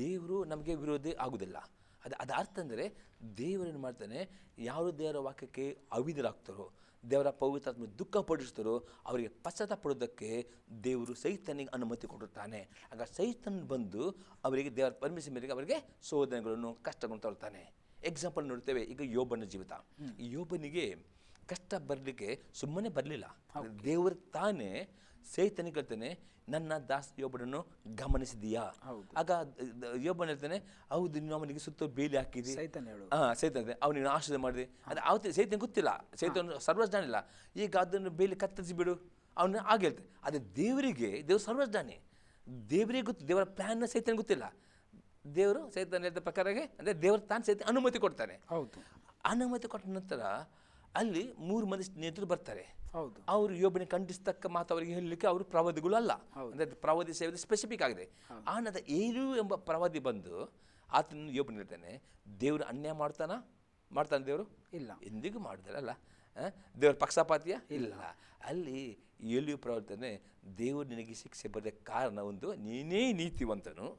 [SPEAKER 2] ದೇವರು ನಮಗೆ ವಿರೋಧಿ ಆಗುವುದಿಲ್ಲ ಅದು ಅದ ಅರ್ಥ ಅಂದರೆ ದೇವರೇನು ಮಾಡ್ತಾನೆ ಯಾರು ದೇವರ ವಾಕ್ಯಕ್ಕೆ ಅವಿಧರಾಗ್ತಾರೋ ದೇವರ ಪವಿತ್ರಾತ್ಮ ದುಃಖ ಪಡಿಸಿದ್ರು ಅವರಿಗೆ ಪಶ್ಚಾತ್ತ ಪಡೋದಕ್ಕೆ ದೇವರು ಸೈತನಿಗೆ ಅನುಮತಿ ಕೊಡುತ್ತಾನೆ. ಆಗ ಸೈತನ್ ಬಂದು ಅವರಿಗೆ ದೇವರ ಪರ್ಮಿಷನ್ ಮೇರೆಗೆ ಅವರಿಗೆ ಶೋಧನೆಗಳನ್ನು ಕಷ್ಟಗಳನ್ನು ತರುತ್ತಾನೆ. ಎಕ್ಸಾಂಪಲ್ ನೋಡ್ತೇವೆ ಈಗ ಯೋಬನ ಜೀವಿತ. ಯೋಬನಿಗೆ ಕಷ್ಟ ಬರಲಿಕ್ಕೆ ಸುಮ್ಮನೆ ಬರಲಿಲ್ಲ. ದೇವರು ತಾನೇ ಸೇತನಿಗೆ ಹೇಳ್ತಾನೆ ನನ್ನ ದಾಸ ಯೋಬನನ್ನು ಗಮನಿಸಿದೀಯಾ. ಆಗ ಯೋಬನ್ ಹೇಳ್ತಾನೆ ಹೌದು ನೀನು ಅವನಿಗೆ ಸುತ್ತ ಬೇಲಿ ಹಾಕಿದಿ.
[SPEAKER 1] ಸೈತನ್ ಹೇಳು.
[SPEAKER 2] ಹಾ ಸೈತನ್ ಅವನಿಗೆ ಆಶ್ರಯ ಮಾಡಿದೆ. ಅದು ಅವತ್ತೆ ಸೇತನ ಗೊತ್ತಿಲ್ಲ. ಸೇತನ ಸರ್ವಜ್ಞಾನ ಇಲ್ಲ. ಈಗ ಅದನ್ನು ಬೇಲಿ ಕತ್ತರಿಸಿ ಬಿಡು. ಅವನು ಆಗ ಹೇಳ್ತಾನೆ. ಅದೇ ದೇವರಿಗೆ ದೇವ್ರು ಸರ್ವಜ್ಞಾನಿ. ದೇವರಿಗೆ ಗೊತ್ತು ದೇವರ ಪ್ಲ್ಯಾನ್ನ ಸೈತನ ಗೊತ್ತಿಲ್ಲ. ದೇವರು ಸೈತನ್ ಹೇಳಿದ ಪ್ರಕಾರಗೆ ಅಂದರೆ ದೇವರು ತಾನು ಸೈತ ಅನುಮತಿ ಕೊಡ್ತಾನೆ.
[SPEAKER 1] ಹೌದು.
[SPEAKER 2] ಅನುಮತಿ ಕೊಟ್ಟ ನಂತರ ಅಲ್ಲಿ ಮೂರು ಮಂದಿ ಸ್ನೇಹಿತರು ಬರ್ತಾರೆ.
[SPEAKER 1] ಹೌದು.
[SPEAKER 2] ಅವರು ಯೋಬನ ಖಂಡಿಸ್ತಕ್ಕ ಮಾತು ಅವರಿಗೆ ಹೇಳಲಿಕ್ಕೆ ಅವರು ಪ್ರವಾದಿಗಳು ಅಲ್ಲ. ಅಂದರೆ ಪ್ರವಾದಿ ಸೇವೆ ಸ್ಪೆಸಿಫಿಕ್ ಆಗಿದೆ. ಆ ನಂತರ ಏಲು ಎಂಬ ಪ್ರವಾದಿ ಬಂದು ಆತನ ಯೋಬನ ಹೇಳ್ತಾನೆ ದೇವರು ಅನ್ಯಾಯ ಮಾಡ್ತಾನ? ಮಾಡ್ತಾನೆ ದೇವರು?
[SPEAKER 1] ಇಲ್ಲ.
[SPEAKER 2] ಎಂದಿಗೂ ಮಾಡಿದಾರಲ್ಲ. ದೇವ್ರ ಪಕ್ಷಪಾತಿಯ? ಇಲ್ಲ. ಅಲ್ಲಿ ಏಲಿಯು ಪ್ರವರ್ತನೆ ದೇವರು ನಿನಗೆ ಶಿಕ್ಷೆ ಬರೋದಕ್ಕೆ ಕಾರಣ ಒಂದು ನೀನೇ ನೀತಿವಂತನು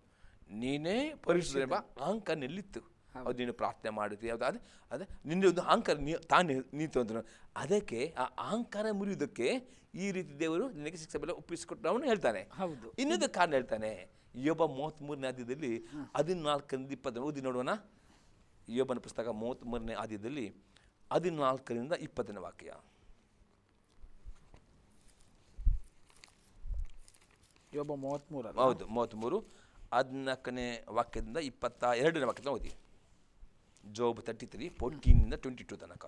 [SPEAKER 2] ನೀನೇ ಪರಿಶುದ್ಧ. ಎಂಬ ಅಹಂಕಾರ ನಿಲ್ಲಿತ್ತು. ಅದು ನೀನು ಪ್ರಾರ್ಥನೆ ಮಾಡಿದ್ರೆ ಅದು ಅದೇ ಅದೇ ನಿನ್ನೆ ಒಂದು ಅಹಂಕಾರ ನೀ ತಾನೇ ನೀತಿವಂತನು ಅದಕ್ಕೆ ಆ ಅಹಂಕಾರ ಮುರಿಯುವುದಕ್ಕೆ ಈ ರೀತಿ ದೇವರು ನಿನಗೆ ಶಿಕ್ಷೆ ಬೆಲೆ ಒಪ್ಪಿಸಿಕೊಟ್ಟು ಅವನು ಹೇಳ್ತಾನೆ.
[SPEAKER 1] ಹೌದು.
[SPEAKER 2] ಇನ್ನೊಂದು ಕಾರಣ ಹೇಳ್ತಾನೆ ಯೋಬ ಮೂವತ್ತ್ಮೂರನೇ ಆದ್ಯದಲ್ಲಿ ಹದಿನಾಲ್ಕರಿಂದ ಇಪ್ಪತ್ತು ಓದಿ ನೋಡೋಣ. ಯೋಬನ ಪುಸ್ತಕ ಮೂವತ್ತ್ಮೂರನೇ ಆದ್ಯದಲ್ಲಿ ಹದಿನಾಲ್ಕರಿಂದ ಇಪ್ಪತ್ತನೇ ವಾಕ್ಯ.
[SPEAKER 1] ಯೋಬ ಮೂವತ್ತ್ಮೂರು
[SPEAKER 2] ಹೌದು ಮೂವತ್ತ್ಮೂರು ಹದಿನಾಲ್ಕನೇ ವಾಕ್ಯದಿಂದ ಇಪ್ಪತ್ತ ಎರಡನೇ ವಾಕ್ಯದಿಂದ ಓದಿ. ಜೋಬ್ ತರ್ಟಿ ತ್ರೀ ಫೋರ್ಟೀನಿಂದ ಟ್ವೆಂಟಿ ಟು ತನಕ.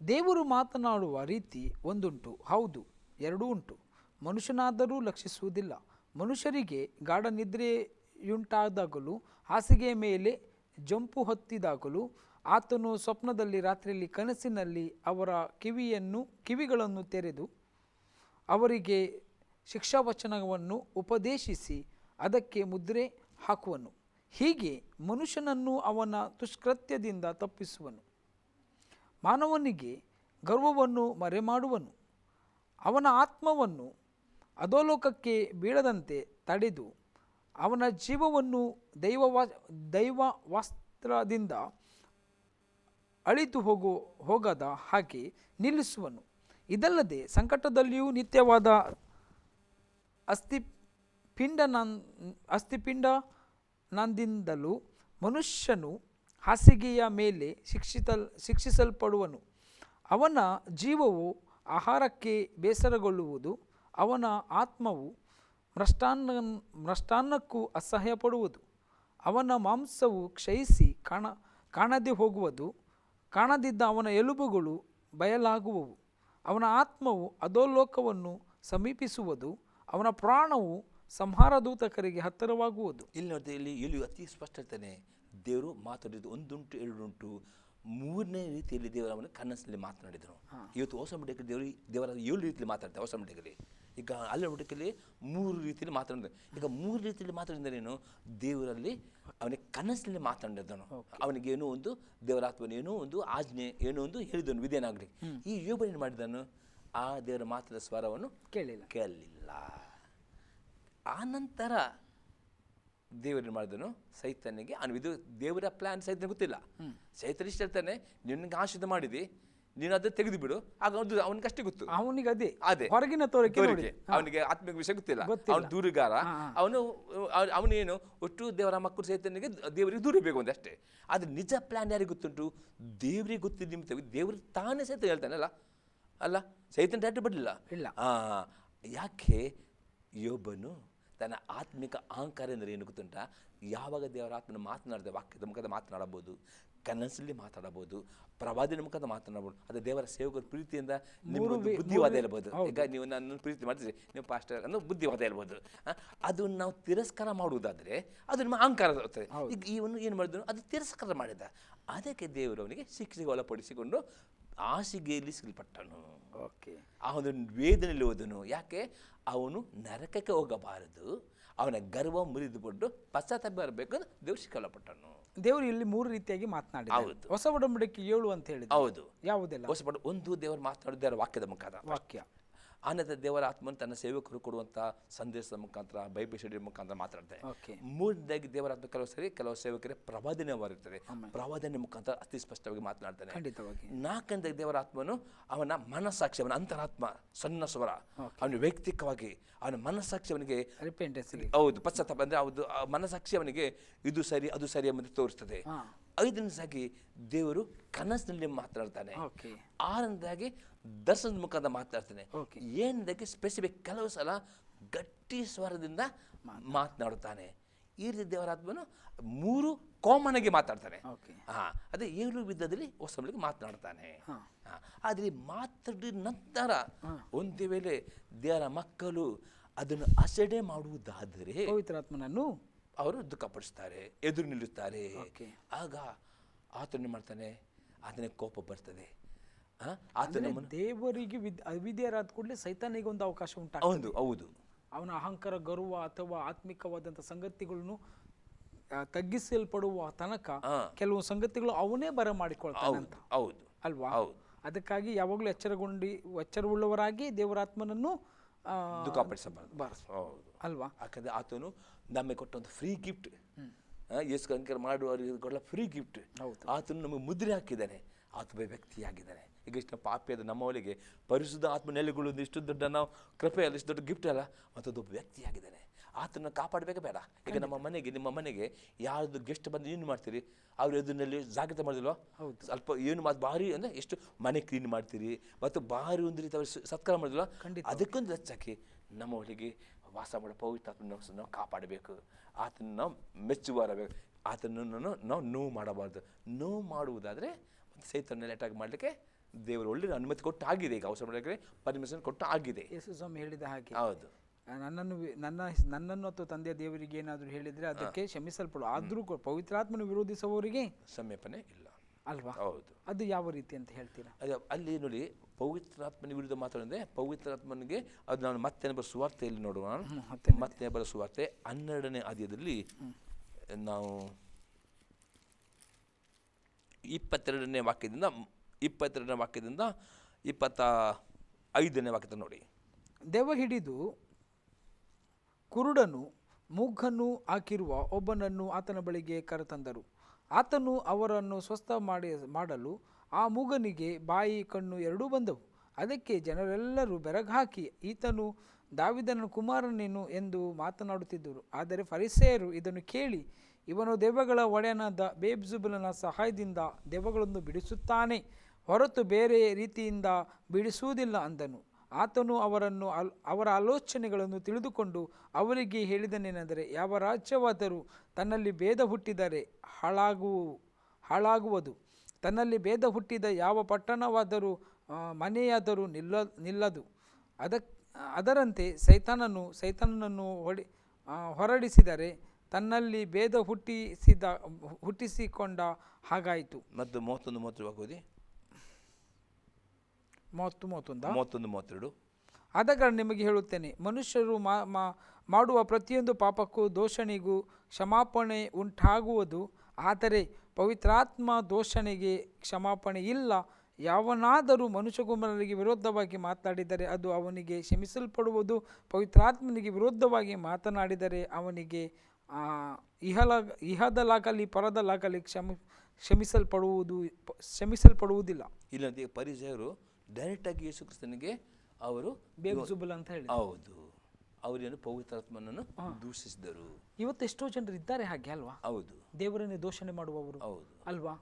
[SPEAKER 1] ದೇವರು ಮಾತನಾಡುವ ರೀತಿ ಒಂದುಂಟು. ಹೌದು, ಎರಡೂ ಉಂಟು. ಮನುಷ್ಯನಾದರೂ ಲಕ್ಷಿಸುವುದಿಲ್ಲ. ಮನುಷ್ಯರಿಗೆ ಗಾಢ ನಿದ್ರೆಯುಂಟಾದಾಗಲೂ ಹಾಸಿಗೆಯ ಮೇಲೆ ಜಂಪು ಹೊತ್ತಿದಾಗಲೂ, ಆತನು ಸ್ವಪ್ನದಲ್ಲಿ ರಾತ್ರಿಯಲ್ಲಿ ಕನಸಿನಲ್ಲಿ ಅವರ ಕಿವಿಯನ್ನು, ಕಿವಿಗಳನ್ನು ತೆರೆದು ಅವರಿಗೆ ಶಿಕ್ಷಾವಚನವನ್ನು ಉಪದೇಶಿಸಿ, ಅದಕ್ಕೆ ಮುದ್ರೆ ಹಾಕುವನು. ಹೀಗೆ ಮನುಷ್ಯನನ್ನು ಅವನ ದುಷ್ಕೃತ್ಯದಿಂದ ತಪ್ಪಿಸುವನು. ಮಾನವನಿಗೆ ಗರ್ವವನ್ನು ಮರೆಮಾಡುವನು. ಅವನ ಆತ್ಮವನ್ನು ಅಧೋಲೋಕಕ್ಕೆ ಬೀಳದಂತೆ ತಡೆದು ಅವನ ಜೀವವನ್ನು ದೈವ ದೈವ ವಸ್ತ್ರದಿಂದ ಅಳಿತು ಹೋಗು, ಹೋಗದ ಹಾಗೆ ನಿಲ್ಲಿಸುವನು. ಇದಲ್ಲದೆ ಸಂಕಟದಲ್ಲಿಯೂ ನಿತ್ಯವಾದ ಅಸ್ಥಿ ಪಿಂಡನನ್ ಅಸ್ಥಿಪಿಂಡನದಿಂದಲೂ ಮನುಷ್ಯನು ಹಾಸಿಗೆಯ ಮೇಲೆ ಶಿಕ್ಷಿತಲ್, ಶಿಕ್ಷಿಸಲ್ಪಡುವನು. ಅವನ ಜೀವವು ಆಹಾರಕ್ಕೆ ಬೇಸರಗೊಳ್ಳುವುದು, ಅವನ ಆತ್ಮವು ಮೃಷ್ಟಾನ್ನ ಮೃಷ್ಟಾನ್ನಕ್ಕೂ ಅಸಹ್ಯಪಡುವುದು. ಅವನ ಮಾಂಸವು ಕ್ಷಯಿಸಿ ಕಾಣ, ಕಾಣದೆ ಹೋಗುವುದು, ಕಾಣದಿದ್ದ ಅವನ ಎಲುಬುಗಳು ಬಯಲಾಗುವವು. ಅವನ ಆತ್ಮವು ಅಧೋಲೋಕವನ್ನು ಸಮೀಪಿಸುವುದು, ಅವನ ಪ್ರಾಣವು ಸಂಹಾರದೂತಕರಿಗೆ ಹತ್ತಿರವಾಗುವುದು.
[SPEAKER 2] ಇಲ್ಲಿ ನೋಡಿದ್ರೆ ಇಲ್ಲಿ ಇಲ್ಲಿ ಅತಿ ಸ್ಪಷ್ಟತೆ ದೇವರು ಮಾತಾಡಿದ್ದು ಒಂದುಂಟು ಎರಡುಂಟು ಮೂರನೇ ರೀತಿಯಲ್ಲಿ ದೇವರ ಅವನ ಕನಸಲ್ಲಿ ಮಾತನಾಡಿದರು. ಇವತ್ತು ಹೊಸ ಮಟ್ಟಕ್ಕೆ ದೇವರು ದೇವರ ಏಳು ರೀತಿಯಲ್ಲಿ ಮಾತಾಡ್ತಾರೆ ಹೊಸ ಮಟ್ಟಕ್ಕೆ ಈಗ ಅಲ್ಲಿ ಮಟ್ಟಕ್ಕೆ ಮೂರು ರೀತಿಯಲ್ಲಿ ಮಾತಾಡಿದ್ರು ಈಗ ಮೂರು ರೀತಿಯಲ್ಲಿ ಮಾತಾಡಿದರೇನು ದೇವರಲ್ಲಿ ಅವನಿಗೆ ಕನಸಲ್ಲಿ ಮಾತನಾಡಿದನು ಅವನಿಗೆ ಏನೋ ಒಂದು ದೇವರಾತ್ಮನ ಏನೋ ಒಂದು ಆಜ್ಞೆ ಏನೋ ಒಂದು ಹೇಳಿದನು ವಿಧೇನಾಗಲಿ ಈ ಯೋಬ ಏನು ಮಾಡಿದನು ಆ ದೇವರ ಮಾತಿನ ಸ್ವರವನ್ನು
[SPEAKER 1] ಕೇಳಿಲ್ಲ
[SPEAKER 2] ಕೇಳಲಿಲ್ಲ. ಆ ನಂತರ ದೇವರು ಮಾಡಿದನು? ಸೈತನಿಗೆ ಅವನು ಇದು ದೇವರ ಪ್ಲಾನ್ ಸೈತನ ಗೊತ್ತಿಲ್ಲ. ಸೈತನ ಇಷ್ಟ ಹೇಳ್ತಾನೆ ನಿನ್ಗೆ ಆಶೀರ್ವಾದ ಮಾಡಿದಿ ನೀನು ಅದನ್ನು ತೆಗೆದು ಬಿಡು ಆಗ ಅದು ಅವನಿಗೆ ಅಷ್ಟೇ ಗೊತ್ತು.
[SPEAKER 1] ಅವನಿಗೆ ಅದೇ
[SPEAKER 2] ಅದೇ.
[SPEAKER 1] ಹೊರಗಿನ ತೋರಿಕೆ
[SPEAKER 2] ಅವನಿಗೆ ಆತ್ಮಿಕ ವಿಷಯ ಗೊತ್ತಿಲ್ಲ. ಅವನು ದೂರುಗಾರ. ಅವನು ಅವನೇನು ಒಟ್ಟು ದೇವರ ಮಕ್ಕಳು ಸೈತನಿಗೆ ದೇವರಿಗೆ ದೂರಬೇಕು ಅಂತ ಅಷ್ಟೇ. ಆದ್ರೆ ನಿಜ ಪ್ಲಾನ್ ಯಾರಿಗೆ ಗೊತ್ತುಂಟು? ದೇವರಿಗೆ ಗೊತ್ತಿದ್ದ ನಿಮಿತ್ತ ದೇವರು ತಾನೇ ಸೈತ ಹೇಳ್ತಾನಲ್ಲ ಅಲ್ಲ? ಸೈತನ ಡೈರೆಕ್ಟ್ ಬರಲಿಲ್ಲ
[SPEAKER 1] ಇಲ್ಲ.
[SPEAKER 2] ಆ ಯಾಕೆ? ಯೋಬನು ತನ್ನ ಆತ್ಮಿಕ ಅಹಂಕಾರ ಅಂದರೆ ಏನು ಗೊತ್ತುಂಟ? ಯಾವಾಗ ದೇವರ ಆತ್ಮನ ಮಾತನಾಡಿದ ವಾಕ್ಯದ ಮುಖದ ಮಾತನಾಡಬಹುದು? ಕನಸಲ್ಲಿ ಮಾತಾಡಬಹುದು ಪ್ರವಾದಿನ ಮುಖದ ಮಾತನಾಡಬಹುದು? ಅದು ದೇವರ ಸೇವಕರ ಪ್ರೀತಿಯಿಂದ ನಿಮ್ಮ ಬುದ್ಧಿವಾದ ಹೇಳ್ಬೋದು. ಈಗ ನೀವು ನನ್ನ ಪ್ರೀತಿ ಮಾಡ್ತೀರಿ ನೀವು ಪಾಸ್ಟರ್ ಅನ್ನೋ ಬುದ್ಧಿವಾದ ಆ, ಅದನ್ನು ನಾವು ತಿರಸ್ಕಾರ ಮಾಡುವುದಾದರೆ ಅದು ನಿಮ್ಮ ಅಹಂಕಾರ ಆಗ್ತದೆ. ಈಗ ಇವನು ಏನು ಮಾಡಿದನು ಅದು ತಿರಸ್ಕಾರ ಮಾಡಿದ. ಅದಕ್ಕೆ ದೇವರವನಿಗೆ ಶಿಕ್ಷೆಗೆ ಒಳಪಡಿಸಿಕೊಂಡು ಹಾಸಿಗೆಯಲ್ಲಿ ಸಿಲ್ಪಟ್ಟನು
[SPEAKER 1] ಓಕೆ
[SPEAKER 2] ಅವನು ವೇದನೆಯಲ್ಲಿ ಹೋದನು ಯಾಕೆ? ಅವನು ನರಕಕ್ಕೆ ಹೋಗಬಾರದು. ಅವನ ಗರ್ವ ಮುರಿದುಕೊಂಡು ಪಶ್ಚಾತ್ತಾಪ ಬರಬೇಕು ಅಂತ ದೇವ್ರು ಶಿಕ್ಷೆಗೊಳಪಟ್ಟನು
[SPEAKER 1] ದೇವರು ಇಲ್ಲಿ ಮೂರು ರೀತಿಯಾಗಿ ಮಾತನಾಡಿ
[SPEAKER 2] ಹೌದು.
[SPEAKER 1] ಹೊಸ ಒಡಂಬಡಿಕೆ ಏಳು ಅಂತ ಹೇಳಿದ
[SPEAKER 2] ಹೌದು.
[SPEAKER 1] ಯಾವುದೆಲ್ಲ?
[SPEAKER 2] ಹೊಸ ಒಂದು ದೇವರು ಮಾತನಾಡಿದ್ದಾರೆ ವಾಕ್ಯದ ಮುಖಾಂತರ.
[SPEAKER 1] ವಾಕ್ಯ.
[SPEAKER 2] ಆನಂತರ ದೇವರ ಆತ್ಮನ ತನ್ನ ಸೇವಕರು ಕೊಡುವಂಥ ಸಂದೇಶದ ಮುಖಾಂತರ ಬೈಬಲ್ ಸ್ಟಡಿ ಮುಖಾಂತರ ಮಾತಾಡ್ತಾರೆ ಮೂರನೇದಾಗಿ ದೇವರ ಆತ್ಮ ಕೆಲವು ಸರಿ ಕೆಲವು ಸೇವಕರೇ ಪ್ರವಾದನೆ ಬರುತ್ತದೆ ಪ್ರವಾದನೆ ಮುಖಾಂತರ ಅತಿ ಸ್ಪಷ್ಟವಾಗಿ ಮಾತನಾಡ್ತಾನೆ.
[SPEAKER 1] ಖಂಡಿತವಾಗಿ.
[SPEAKER 2] ನಾಲ್ಕನೇದಾಗಿ ದೇವರ ಆತ್ಮನು ಅವನ ಮನಸ್ಸಾಕ್ಷಿ ಅವನ ಅಂತರಾತ್ಮ ಸಣ್ಣ ಸ್ವರ. ಅವನ ವೈಯಕ್ತಿಕವಾಗಿ ಅವನ ಮನಸ್ಸಾಕ್ಷಿ ಅವನಿಗೆ ಹೌದು ಪಶ್ಚಾತ್ತಾಪ ಅಂದ್ರೆ ಹೌದು ಮನಸ್ಸಾಕ್ಷಿ ಅವನಿಗೆ ಇದು ಸರಿ ಅದು ಸರಿ ಎಂಬಂತೆ ತೋರಿಸ್ತದೆ. ಐದನೇದಾಗಿ ದೇವರು ಕನಸಿನಲ್ಲಿ ಮಾತಾಡ್ತಾನೆ.
[SPEAKER 1] ಓಕೆ
[SPEAKER 2] ಆರನೇದಾಗಿ ದರ್ಶನದ ಮುಖಾಂತರ
[SPEAKER 1] ಮಾತಾಡ್ತಾನೆ.
[SPEAKER 2] ಏನದಕ್ಕೆ ಸ್ಪೆಸಿಫಿಕ್ ಕೆಲವು ಸಲ ಗಟ್ಟಿ ಸ್ವರದಿಂದ ಮಾತನಾಡುತ್ತಾನೆ. ಈ ರೀತಿ ದೇವರಾತ್ಮನು ಮೂರು ಕಾಮನ್ ಆಗಿ ಮಾತಾಡ್ತಾನೆ.
[SPEAKER 1] ಓಕೆ
[SPEAKER 2] ಹಾ ಅದೇ ಏಳು ವಿಧದಲ್ಲಿ ಹೊಸಬಳಿಗೆ ಮಾತನಾಡ್ತಾನೆ. ಆದ್ರೆ ಮಾತಾಡಿದ ನಂತರ ಒಂದು ವೇಳೆ ದೇವರ ಮಕ್ಕಳು ಅದನ್ನು ಅಸಡೆ ಮಾಡುವುದಾದರೆ
[SPEAKER 1] ಪವಿತ್ರಾತ್ಮನನ್ನು
[SPEAKER 2] ಅವರು ದುಃಖಪಡಿಸ್ತಾರೆ ಎದುರು ನಿಲ್ಲುತ್ತಾರೆ. ಆಗ ಆತನು ಮಾಡ್ತಾನೆ? ಆತನಿಗೆ ಕೋಪ ಬರ್ತದೆ. ಆ, ಆತ
[SPEAKER 1] ಅಂದ್ರೆ
[SPEAKER 2] ನಮ್ಮನ್ನು
[SPEAKER 1] ದೇವರಿಗೆ ವಿದ್ ಅವಿದ್ಯರಾದ ಕೂಡಲೇ ಸೈತಾನಿಗೆ ಒಂದು ಅವಕಾಶ ಉಂಟು
[SPEAKER 2] ಹೌದು ಹೌದು.
[SPEAKER 1] ಅವನ ಅಹಂಕಾರ ಗರ್ವ ಅಥವಾ ಆತ್ಮಿಕವಾದಂಥ ಸಂಗತಿಗಳನ್ನು ತಗ್ಗಿಸಲ್ಪಡುವ ತನಕ ಕೆಲವು ಸಂಗತಿಗಳು ಅವನೇ ಬರ ಮಾಡಿಕೊಳ್ತಾನೆ
[SPEAKER 2] ಹೌದು
[SPEAKER 1] ಅಲ್ವಾ?
[SPEAKER 2] ಹೌದು.
[SPEAKER 1] ಅದಕ್ಕಾಗಿ ಯಾವಾಗಲೂ ಎಚ್ಚರಗೊಂಡು ಎಚ್ಚರವುಳ್ಳವರಾಗಿ ದೇವರಾತ್ಮನನ್ನು ಆತ್ಮನನ್ನು
[SPEAKER 2] ದುಃಖಪಡಿಸಬಾರದು.
[SPEAKER 1] ಬಾರಿಸ್-
[SPEAKER 2] ಹೌದು.
[SPEAKER 1] ಅಲ್ವಾ?
[SPEAKER 2] ಯಾಕಂದರೆ ಆತನು ನಮಗೆ ಕೊಟ್ಟಂಥ ಫ್ರೀ ಗಿಫ್ಟ್ ಯೇಸು ಕಂಕರ್ ಮಾಡುವವರಿಗೆ ಕೊಡಲ ಫ್ರೀ ಗಿಫ್ಟ್
[SPEAKER 1] ಹೌದು.
[SPEAKER 2] ಆತನು ನಮಗೆ ಮುದ್ರೆ ಹಾಕಿದ್ದಾನೆ. ಆತ ಒಬ್ಬ ವ್ಯಕ್ತಿಯಾಗಿದ್ದಾನೆ. ಈಗ ಇಷ್ಟು ಪಾಪಿಯಾದ ನಮ್ಮವಳಿಗೆ ಪರಿಶುದ್ಧ ಆತ್ಮ ನೆಲೆಗೊಳ್ಳುವುದು ಇಷ್ಟು ದೊಡ್ಡ ನಾವು ಕೃಪೆ ಅಲ್ಲ ಇಷ್ಟು ದೊಡ್ಡ ಗಿಫ್ಟ್ ಅಲ್ಲ ಮತ್ತೊಬ್ಬ ವ್ಯಕ್ತಿಯಾಗಿದ್ದಾನೆ. ಆತನ ಕಾಪಾಡಬೇಕೇ ಬೇಡ. ಈಗ ನಮ್ಮ ಮನೆಗೆ ನಿಮ್ಮ ಮನೆಗೆ ಯಾರ್ದು ಗೆಸ್ಟ್ ಬಂದು ಏನು ಮಾಡ್ತೀರಿ? ಅವ್ರು ಎದುರಿನಲ್ಲಿ ಜಾಗ್ರತೆ ಹೌದು. ಸ್ವಲ್ಪ ಏನು ಮಾತು ಭಾರಿ ಅಂದರೆ ಎಷ್ಟು ಮನೆ ಕ್ಲೀನ್ ಮಾಡ್ತೀರಿ ಮತ್ತು ಭಾರಿ ಒಂದು ರೀತಿ ಅವ್ರು ಸತ್ಕಾರ ಮಾಡಿದಿಲ್ವ ಅದಕ್ಕೊಂದು ಹೆಚ್ಚಾಕಿ ನಮ್ಮ ಒಳಗೆ ವಾಸ ಮಾಡೋ ಪವಿತ್ರಾತ್ಮ ನಾವು ನಾವು ಕಾಪಾಡಬೇಕು. ಆತನ ನಾವು ಮೆಚ್ಚುವರಬೇಕು ಆತನನ್ನು ನಾವು ನೋವು ಮಾಡಬಾರ್ದು. ನೋವು ಮಾಡುವುದಾದರೆ ಸೈತನಲ್ಲಿ ಅಟ್ಯಾಕ್ ಮಾಡಲಿಕ್ಕೆ ದೇವರು ಒಳ್ಳೆ ಅನುಮತಿ ಕೊಟ್ಟು ಆಗಿದೆ ಈಗ ಅವಸರ ಮಾಡಲಿಕ್ಕೆ. ಪರ್ಮಿಷನ್ ಕೊಟ್ಟು ಆಗಿದೆ
[SPEAKER 1] ಯೇಸು ಸ್ವಾಮಿ ಹೇಳಿದ ಹಾಗೆ.
[SPEAKER 2] ಹೌದು.
[SPEAKER 1] ನನ್ನನ್ನು ನನ್ನ ನನ್ನನ್ನು ಅಥವಾ ತಂದೆಯ ದೇವರಿಗೆ ಏನಾದರೂ ಹೇಳಿದರೆ ಅದಕ್ಕೆ ಕ್ಷಮಿಸಲ್ಪಡು. ಆದರೂ ಕೂಡ ಪವಿತ್ರಾತ್ಮನ ವಿರೋಧಿಸುವವರಿಗೆ
[SPEAKER 2] ಸಮೀಪನೆ ಇಲ್ಲ.
[SPEAKER 1] ಅಲ್ವಾ?
[SPEAKER 2] ಹೌದು.
[SPEAKER 1] ಅದು ಯಾವ ರೀತಿ ಅಂತ ಹೇಳ್ತೀರಾ?
[SPEAKER 2] ಅದು ಅಲ್ಲಿ ನೋಡಿ ಪವಿತ್ರಾತ್ಮನ ವಿರುದ್ಧ ಮಾತಾಡಿದ್ರೆ ಪವಿತ್ರಾತ್ಮನಿಗೆ ಅದು ನಾನು ಮತ್ತೆ ಬರೋ ಸುವಾರ್ತೆಯಲ್ಲಿ ನೋಡುವ.
[SPEAKER 1] ಮತ್ತೆ ಹತ್ತನೇ
[SPEAKER 2] ಮತ್ತೆ ಬರೋ ಸುವಾರ್ತೆ ಹನ್ನೆರಡನೇ ಆದ್ಯದಲ್ಲಿ ನಾವು ಇಪ್ಪತ್ತೆರಡನೇ ವಾಕ್ಯದಿಂದ ಇಪ್ಪತ್ತೆರಡನೇ ವಾಕ್ಯದಿಂದ ಇಪ್ಪತ್ತ ಐದನೇ ವಾಕ್ಯದ ನೋಡಿ.
[SPEAKER 1] ದೆವ್ವ ಹಿಡಿದು ಕುರುಡನು ಮೂಗನ್ನು ಹಾಕಿರುವ ಒಬ್ಬನನ್ನು ಆತನ ಬಳಿಗೆ ಕರೆತಂದರು. ಆತನು ಅವರನ್ನು ಸ್ವಸ್ಥ ಮಾಡಿ ಮಾಡಲು ಆ ಮೂಗನಿಗೆ ಬಾಯಿ ಕಣ್ಣು ಎರಡೂ ಬಂದವು. ಅದಕ್ಕೆ ಜನರೆಲ್ಲರೂ ಬೆರಗಾಕಿ, ಈತನು ದಾವಿದನ ಕುಮಾರನೇನು ಎಂದು ಮಾತನಾಡುತ್ತಿದ್ದರು. ಆದರೆ ಫರಿಸೇಯರು ಇದನ್ನು ಕೇಳಿ, ಇವನು ದೇವಗಳ ಒಡೆಯನಾದ ಬೇಬ್ಜುಬಲನ ಸಹಾಯದಿಂದ ದೇವಗಳನ್ನು ಬಿಡಿಸುತ್ತಾನೆ. ಹೊರತು ಬೇರೆ ರೀತಿಯಿಂದ ಬಿಡಿಸುವುದಿಲ್ಲ ಅಂದನು. ಆತನು ಅವರನ್ನು ಅಲ್, ಅವರ ಆಲೋಚನೆಗಳನ್ನು ತಿಳಿದುಕೊಂಡು, ಅವರಿಗೆ ಹೇಳಿದನೇನೆಂದರೆ ಯಾವ ರಾಜ್ಯವಾದರೂ ತನ್ನಲ್ಲಿ ಭೇದ ಹುಟ್ಟಿದರೆ ಹಾಳಾಗುವು, ಹಾಳಾಗುವುದು. ತನ್ನಲ್ಲಿ ಭೇದ ಹುಟ್ಟಿದ ಯಾವ ಪಟ್ಟಣವಾದರೂ ಮನೆಯಾದರೂ ನಿಲ್ಲ ನಿಲ್ಲದು. ಅದಕ್ ಅದರಂತೆ ಸೈತಾನನು ಸೈತಾನನನ್ನು ಹೊಡಿ ಹೊರಡಿಸಿದರೆ ತನ್ನಲ್ಲಿ ಭೇದ ಹುಟ್ಟಿಸಿದ ಹುಟ್ಟಿಸಿಕೊಂಡ ಹಾಗಾಯಿತು.
[SPEAKER 2] ಮತ್ತು ಮೂವತ್ತೊಂದು ಮೂವತ್ತೆರಡು ಓದಿ?
[SPEAKER 1] ಮೂವತ್ತು ಮೂವತ್ತೊಂದು?
[SPEAKER 2] ಮೂವತ್ತೊಂದು ಮೂವತ್ತೆರಡು.
[SPEAKER 1] ಆದ ಕಾರಣ ನಿಮಗೆ ಹೇಳುತ್ತೇನೆ ಮನುಷ್ಯರು ಮಾಡುವ ಪ್ರತಿಯೊಂದು ಪಾಪಕ್ಕೂ ದೋಷಣೆಗೂ ಕ್ಷಮಾಪಣೆ ಉಂಟಾಗುವುದು ಆದರೆ ಪವಿತ್ರಾತ್ಮ ದೋಷಣೆಗೆ ಕ್ಷಮಾಪಣೆ ಇಲ್ಲ. ಯಾವನಾದರೂ ಮನುಷ್ಯಕುಮಾರರಿಗೆ ವಿರೋಧವಾಗಿ ಮಾತನಾಡಿದರೆ ಅದು ಅವನಿಗೆ ಕ್ಷಮಿಸಲ್ಪಡುವುದು. ಪವಿತ್ರಾತ್ಮನಿಗೆ ವಿರೋಧವಾಗಿ ಮಾತನಾಡಿದರೆ ಅವನಿಗೆ ಇಹಲ ಇಹದಲಾಗಲಿ ಪರದಲಾಗಲಿ ಕ್ಷಮ ಕ್ಷಮಿಸಲ್ಪಡುವುದು ಕ್ಷಮಿಸಲ್ಪಡುವುದಿಲ್ಲ.
[SPEAKER 2] ಇಲ್ಲದೆ ಪರಿಚಯರು ಡೈರೆಕ್ಟಾಗಿ ಯೇಸು ಕ್ರಿಸ್ತನಿಗೆ ಅವರು
[SPEAKER 1] ಬೇಬುಜುಬಲ್ ಅಂತ ಹೇಳಿ
[SPEAKER 2] ಹೌದು. ಅವರೇನು ಪವಿತ್ರಾತ್ಮನನ್ನು ದೂಷಿಸಿದರು.
[SPEAKER 1] ಇವತ್ತು ಎಷ್ಟೋ ಜನರು ಇದ್ದಾರೆ ಹಾಗೆ ಅಲ್ವಾ?
[SPEAKER 2] ಹೌದು.
[SPEAKER 1] ದೇವರನ್ನೇ ದೋಷಣೆ ಮಾಡುವವರು.
[SPEAKER 2] ಹೌದು.
[SPEAKER 1] ಅಲ್ವಾ?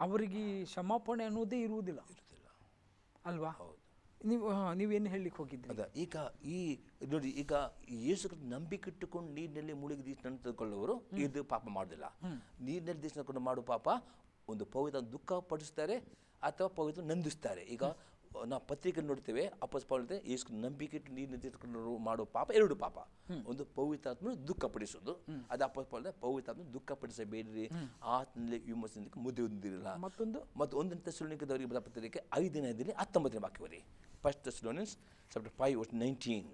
[SPEAKER 1] ಅವರಿಗೆ ಕ್ಷಮಾಪಣೆ ಅನ್ನೋದೇ ಇರುವುದಿಲ್ಲ.
[SPEAKER 2] ಇರುವುದಿಲ್ಲ.
[SPEAKER 1] ಅಲ್ವಾ?
[SPEAKER 2] ಹೌದು.
[SPEAKER 1] ನೀವು ನೀವೇನು ಹೇಳಲಿಕ್ಕೆ ಹೋಗಿದ್ದೆ
[SPEAKER 2] ಅದ ಈಗ ಈ ನೋಡಿ ಈಗ ಯೇಸು ನಂಬಿಕೆ ಇಟ್ಟುಕೊಂಡು ನೀರಿನಲ್ಲಿ ಮುಳುಗಿ ದೀಕ್ಷಣ ತೆಗೆದುಕೊಳ್ಳುವವರು ಇದು ಪಾಪ ಮಾಡೋದಿಲ್ಲ ನೀರಿನಲ್ಲಿ ದೀಕ್ಷಣ ಮಾಡುವ ಮಾಡೋ ಪಾಪ ಒಂದು ಪವಿತ್ರ ದುಃಖ ಪಡಿಸ್ತಾರೆ ಅಥವಾ ಪವಿತ್ರ ನಂದಿಸ್ತಾರೆ. ಈಗ ನಾವು ಪತ್ರಿಕೆ ನೋಡ್ತೇವೆ ಅಪ್ಪಸ್ ಪಾಲಿತೆ ಯೇಸು ನಂಬಿಕೆ ಇಟ್ಟು ನೀರು ನಿಂತಿಟ್ಕೊಂಡು ಮಾಡೋ ಪಾಪ ಎರಡು ಪಾಪ. ಒಂದು ಪವಿತ್ರಾತ್ಮ ದುಃಖ ಪಡಿಸೋದು ಅದು ಅಪ್ಪಸ್ ಪಾಲಿತೆ ಪವಿತ್ರಾತ್ಮ ದುಃಖ ಪಡಿಸಬೇಡ್ರಿ. ಆತ್ಮಲ್ಲಿ ವಿಮರ್ಶನಕ್ಕೆ ಮುದ್ದೆ ಹೊಂದಿರಲಿಲ್ಲ
[SPEAKER 1] ಮತ್ತೊಂದು?
[SPEAKER 2] ಮತ್ತು ಒಂದನೇ ತೆಸಲೋನಿಕದವರಿಗೆ ಐದನೇ ಪತ್ರಿಕೆ ಐದನೇದಲ್ಲಿ ಹತ್ತೊಂಬತ್ತನೇ ಬಾಕಿ ಬರೀ ಫಸ್ಟ್ ತೆಸಲೋನಿಯನ್ಸ್ ಚಾಪ್ಟರ್ ಫೈವ್ ಒಟ್ ನೈನ್ಟೀನ್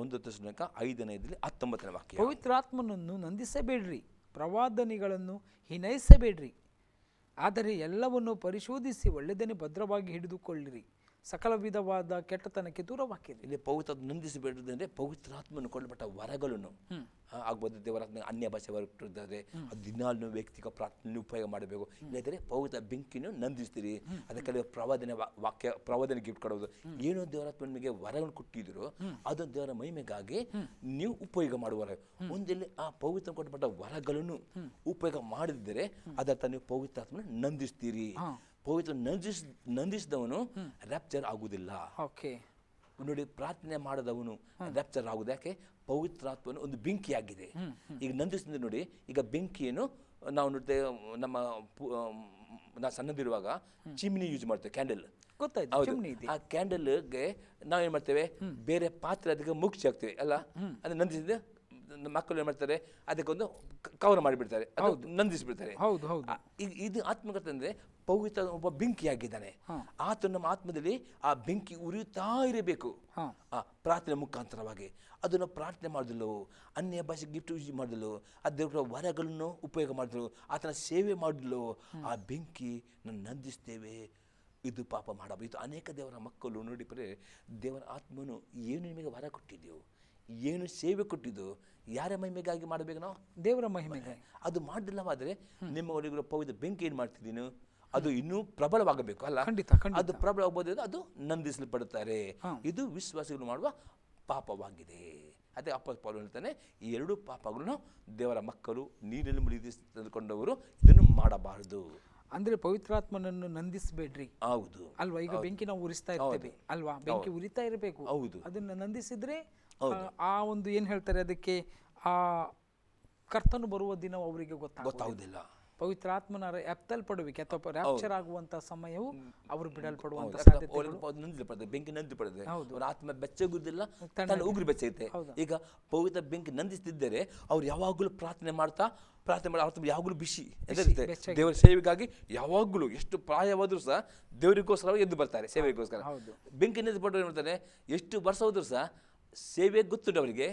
[SPEAKER 2] ಒಂದು ಐದನೇ ಐದನೇದಲ್ಲಿ ಹತ್ತೊಂಬತ್ತನೇ ವಾಕ್ಯ.
[SPEAKER 1] ಪವಿತ್ರಾತ್ಮನನ್ನು ನಂದಿಸಬೇಡ್ರಿ. ಪ್ರವಾದನೆಗಳನ್ನು ಹಿನೈಸಬೇಡ್ರಿ. ಆದರೆ ಎಲ್ಲವನ್ನು ಪರಿಶೋಧಿಸಿ ಒಳ್ಳೆಯದನ್ನೇ ಭದ್ರವಾಗಿ ಹಿಡಿದುಕೊಳ್ಳಿರಿ. ಸಕಲ ವಿಧವಾದ ಕೆಟ್ಟತನಕ್ಕೆ ದೂರವಾಗಿದೆ
[SPEAKER 2] ಇಲ್ಲಿ ಪವಿತ್ರ ನಂದಿಸಬೇಡದಂದ್ರೆ ಪವಿತ್ರಾತ್ಮನ ಕೊಳ್ಳಲ್ಪಟ್ಟ ವರಗಳನ್ನು ಆಗ್ಬೋದು ದೇವರಾತ್ಮ ಅನ್ಯ ಭಾಷೆ ಹೊರಟಿದ್ದಾರೆ. ಅದು ದಿನಾಲು ವ್ಯಕ್ತಿಗ ಪ್ರಾರ್ಥನೆ ಉಪಯೋಗ ಮಾಡಬೇಕು. ಇಲ್ಲದ್ರೆ ಪವಿತ್ರ ಬೆಂಕಿನೂ ನಂದಿಸ್ತೀರಿ. ಅದಕ್ಕೆ ಪ್ರವಾದನೆ ವಾಕ್ಯ ಪ್ರವಾದನೆ ಗಿಫ್ಟ್ ಕೊಡೋದು. ಏನೋ ದೇವರಾತ್ಮ ನಿಮಗೆ ವರಗಳನ್ನು ಕೊಟ್ಟಿದ್ರು ಅದು ದೇವರ ಮಹಿಮೆಗಾಗಿ ನೀವು ಉಪಯೋಗ ಮಾಡುವ ಒಂದೆಲ್ಲಿ ಆ ಪವಿತ್ರ ಕೊಟ್ಟಬಟ್ಟ ವರಗಳನ್ನು ಉಪಯೋಗ ಮಾಡಿದ್ರೆ ಅದರ ನೀವು ಪವಿತ್ರಾತ್ಮನ ನಂದಿಸ್ತೀರಿ. ಪವಿತ್ರ ನಂದಿಸ್ ನಂದಿಸಿದವನು ರ್ಯಾಪ್ಚರ್ ಆಗುವುದಿಲ್ಲ.
[SPEAKER 1] ಓಕೆ
[SPEAKER 2] ನೋಡಿ ಪ್ರಾರ್ಥನೆ ಮಾಡದವನು ರ್ಯಾಪ್ಚರ್ ಆಗುದು ಯಾಕೆ? ಪವಿತ್ರಾತ್ಮನು ಒಂದು ಬೆಂಕಿಯಾಗಿದೆ. ಈಗ ನಂದಿಸಿದ ನೋಡಿ ಈಗ ಬೆಂಕಿಯನ್ನು ನಾವು ನೋಡ್ತೇವೆ ನಮ್ಮ ನಾವು ಸಣ್ಣದಿರುವಾಗ ಚಿಮ್ನಿ ಯೂಸ್ ಮಾಡ್ತೇವೆ ಕ್ಯಾಂಡಲ್
[SPEAKER 1] ಗೊತ್ತಾಯ್ತು
[SPEAKER 2] ಆ ಕ್ಯಾಂಡಲ್ಗೆ ಏನು ಮಾಡ್ತೇವೆ? ಬೇರೆ ಪಾತ್ರೆ ಅದಕ್ಕೆ ಮುಗಿಸಿ ಹಾಕ್ತೇವೆ ಅಲ್ಲ? ಅದು ನಂದಿಸಿದ ಮಕ್ಕಳು ಏನ್ ಮಾಡ್ತಾರೆ ಅದಕ್ಕೊಂದು ಕವರ್ ಮಾಡಿಬಿಡ್ತಾರೆ ನಂದಿಸಿಬಿಡ್ತಾರೆ.
[SPEAKER 1] ಹೌದು ಹೌದು.
[SPEAKER 2] ಈಗ ಇದು ಆತ್ಮಕತೆ ಅಂದ್ರೆ ಪವಿತ್ರ ಒಬ್ಬ ಬೆಂಕಿಯಾಗಿದ್ದಾನೆ. ಆತ ನಮ್ಮ ಆತ್ಮದಲ್ಲಿ ಆ ಬೆಂಕಿ ಉರಿಯುತ್ತಾ ಇರಬೇಕು. ಆ ಪ್ರಾರ್ಥನೆ ಮುಖಾಂತರವಾಗಿ. ಅದನ್ನು ಪ್ರಾರ್ಥನೆ ಮಾಡಿದಳು ಅನ್ಯ ಭಾಷೆ ಗಿಫ್ಟ್ ಯೂಸ್ ಮಾಡಿದಳು ಆ ದೇವರ ವರಗಳನ್ನು ಉಪಯೋಗ ಮಾಡಿದಳು ಆತನ ಸೇವೆ ಮಾಡಿದಳು ಆ ಬೆಂಕಿ ನಾನು ನಂದಿಸ್ತೇವೆ. ಇದು ಪಾಪ ಮಾಡಬಾರ್ದು. ಇದು ಅನೇಕ ದೇವರ ಮಕ್ಕಳು ನೋಡಿ ಬರೆ ದೇವರ ಆತ್ಮನು ಏನು ನಿಮಗೆ ವರ ಕೊಟ್ಟಿದ್ದೆವು ಏನು ಸೇವೆ ಕೊಟ್ಟಿದ್ದು ಯಾರ ಮಹಿಮೆಗಾಗಿ ಮಾಡಬೇಕು ನಾವು?
[SPEAKER 1] ದೇವರ ಮಹಿಮೆಗೆ.
[SPEAKER 2] ಅದು ಮಾಡಲಿಲ್ಲವಾದರೆ ನಿಮ್ಮ ಒಳಗಿರೋ ಪವಿತ್ರ ಬೆಂಕಿ ಏನು ಮಾಡ್ತಿದ್ದೀನು? ಅದು ಇನ್ನೂ ಪ್ರಬಲವಾಗಬೇಕು ಅಲ್ಲ?
[SPEAKER 1] ಖಂಡಿತ
[SPEAKER 2] ಅದು ಪ್ರಬಲ ಆಗ್ಬೋದು ಅದು ನಂದಿಸಲ್ಪಡುತ್ತಾರೆ. ಇದು ವಿಶ್ವಾಸಿಗಳು ಮಾಡುವ ಪಾಪವಾಗಿದೆ. ಅದೇ ಅಪ್ಪ ಪಾಲು ಹೇಳ್ತಾನೆ ಈ ಎರಡು ಪಾಪಗಳನ್ನು ದೇವರ ಮಕ್ಕಳು ನೀರಿನಲ್ಲಿ ಮುಳುಗಿ ತಂದುಕೊಂಡವರು ಇದನ್ನು ಮಾಡಬಾರದು.
[SPEAKER 1] ಅಂದ್ರೆ ಪವಿತ್ರಾತ್ಮನನ್ನು ನಂದಿಸಬೇಡ್ರಿ.
[SPEAKER 2] ಹೌದು.
[SPEAKER 1] ಅಲ್ವಾ? ಈಗ ಬೆಂಕಿ ನಾವು ಉರಿಸ್ತಾ ಇರ್ತೇವೆ. ಅಲ್ವಾ? ಬೆಂಕಿ ಉರಿತಾ ಇರಬೇಕು.
[SPEAKER 2] ಹೌದು.
[SPEAKER 1] ಅದನ್ನ ನಂದಿಸಿದ್ರೆ ಆ, ಆ ಒಂದು ಏನ್ ಹೇಳ್ತಾರೆ ಅದಕ್ಕೆ? ಆ ಕರ್ತನು ಬರುವ ದಿನ ಅವರಿಗೆ ಗೊತ್ತಾಗ
[SPEAKER 2] ಗೊತ್ತಾಗುದಿಲ್ಲ.
[SPEAKER 1] ಪವಿತ್ರಾತ್ಮನ ಎತ್ತಲ್ಪಡುವಿಕೆ ಅಥವಾ ರ್ಯಾಪ್ಚರ್ ಆಗುವಂತ ಸಮಯವು ಅವರು ಬಿಡಲ್ಪಡುವಂತ ಸಾಧ್ಯತೆ
[SPEAKER 2] ಬೆಂಕಿ ನಂದಿ ಪಡೆದಿದೆ
[SPEAKER 1] ಹೌದು.
[SPEAKER 2] ಆತ್ಮ ಬೆಚ್ಚಗುದಿಲ್ಲ ತನ್ನ ಉಗುರು ಬೆಚ್ಚೈತೆ. ಈಗ ಪವಿತ್ರ ಬೆಂಕಿ ನಂದಿಸ್ತಿದ್ದರೆ ಅವ್ರು ಯಾವಾಗಲೂ ಪ್ರಾರ್ಥನೆ ಮಾಡ್ತಾ ಪ್ರಾರ್ಥನೆ ಮಾಡಿ ಆತ್ಮ ಯಾವಾಗಲೂ ಬಿಸಿ ಎದರುತ್ತೆ ದೇವರ ಸೇವೆಗಾಗಿ ಯಾವಾಗಲೂ ಎಷ್ಟು ಪ್ರಾಯವಾದರೂ ಸಹ ದೇವರಿಗೋಸ್ಕರ ಎದ್ದು ಬರ್ತಾರೆ ಸೇವೆಗೋಸ್ಕರ. ಬೆಂಕಿ ನಂದಿ ಪಡೆದು ನೋಡ್ತಾರೆ ಎಷ್ಟು ವರ್ಷ ಹೋದರೂ ಸಹ ಸೇವೆ ಗೊತ್ತುಂಟು ಅವರಿಗೆ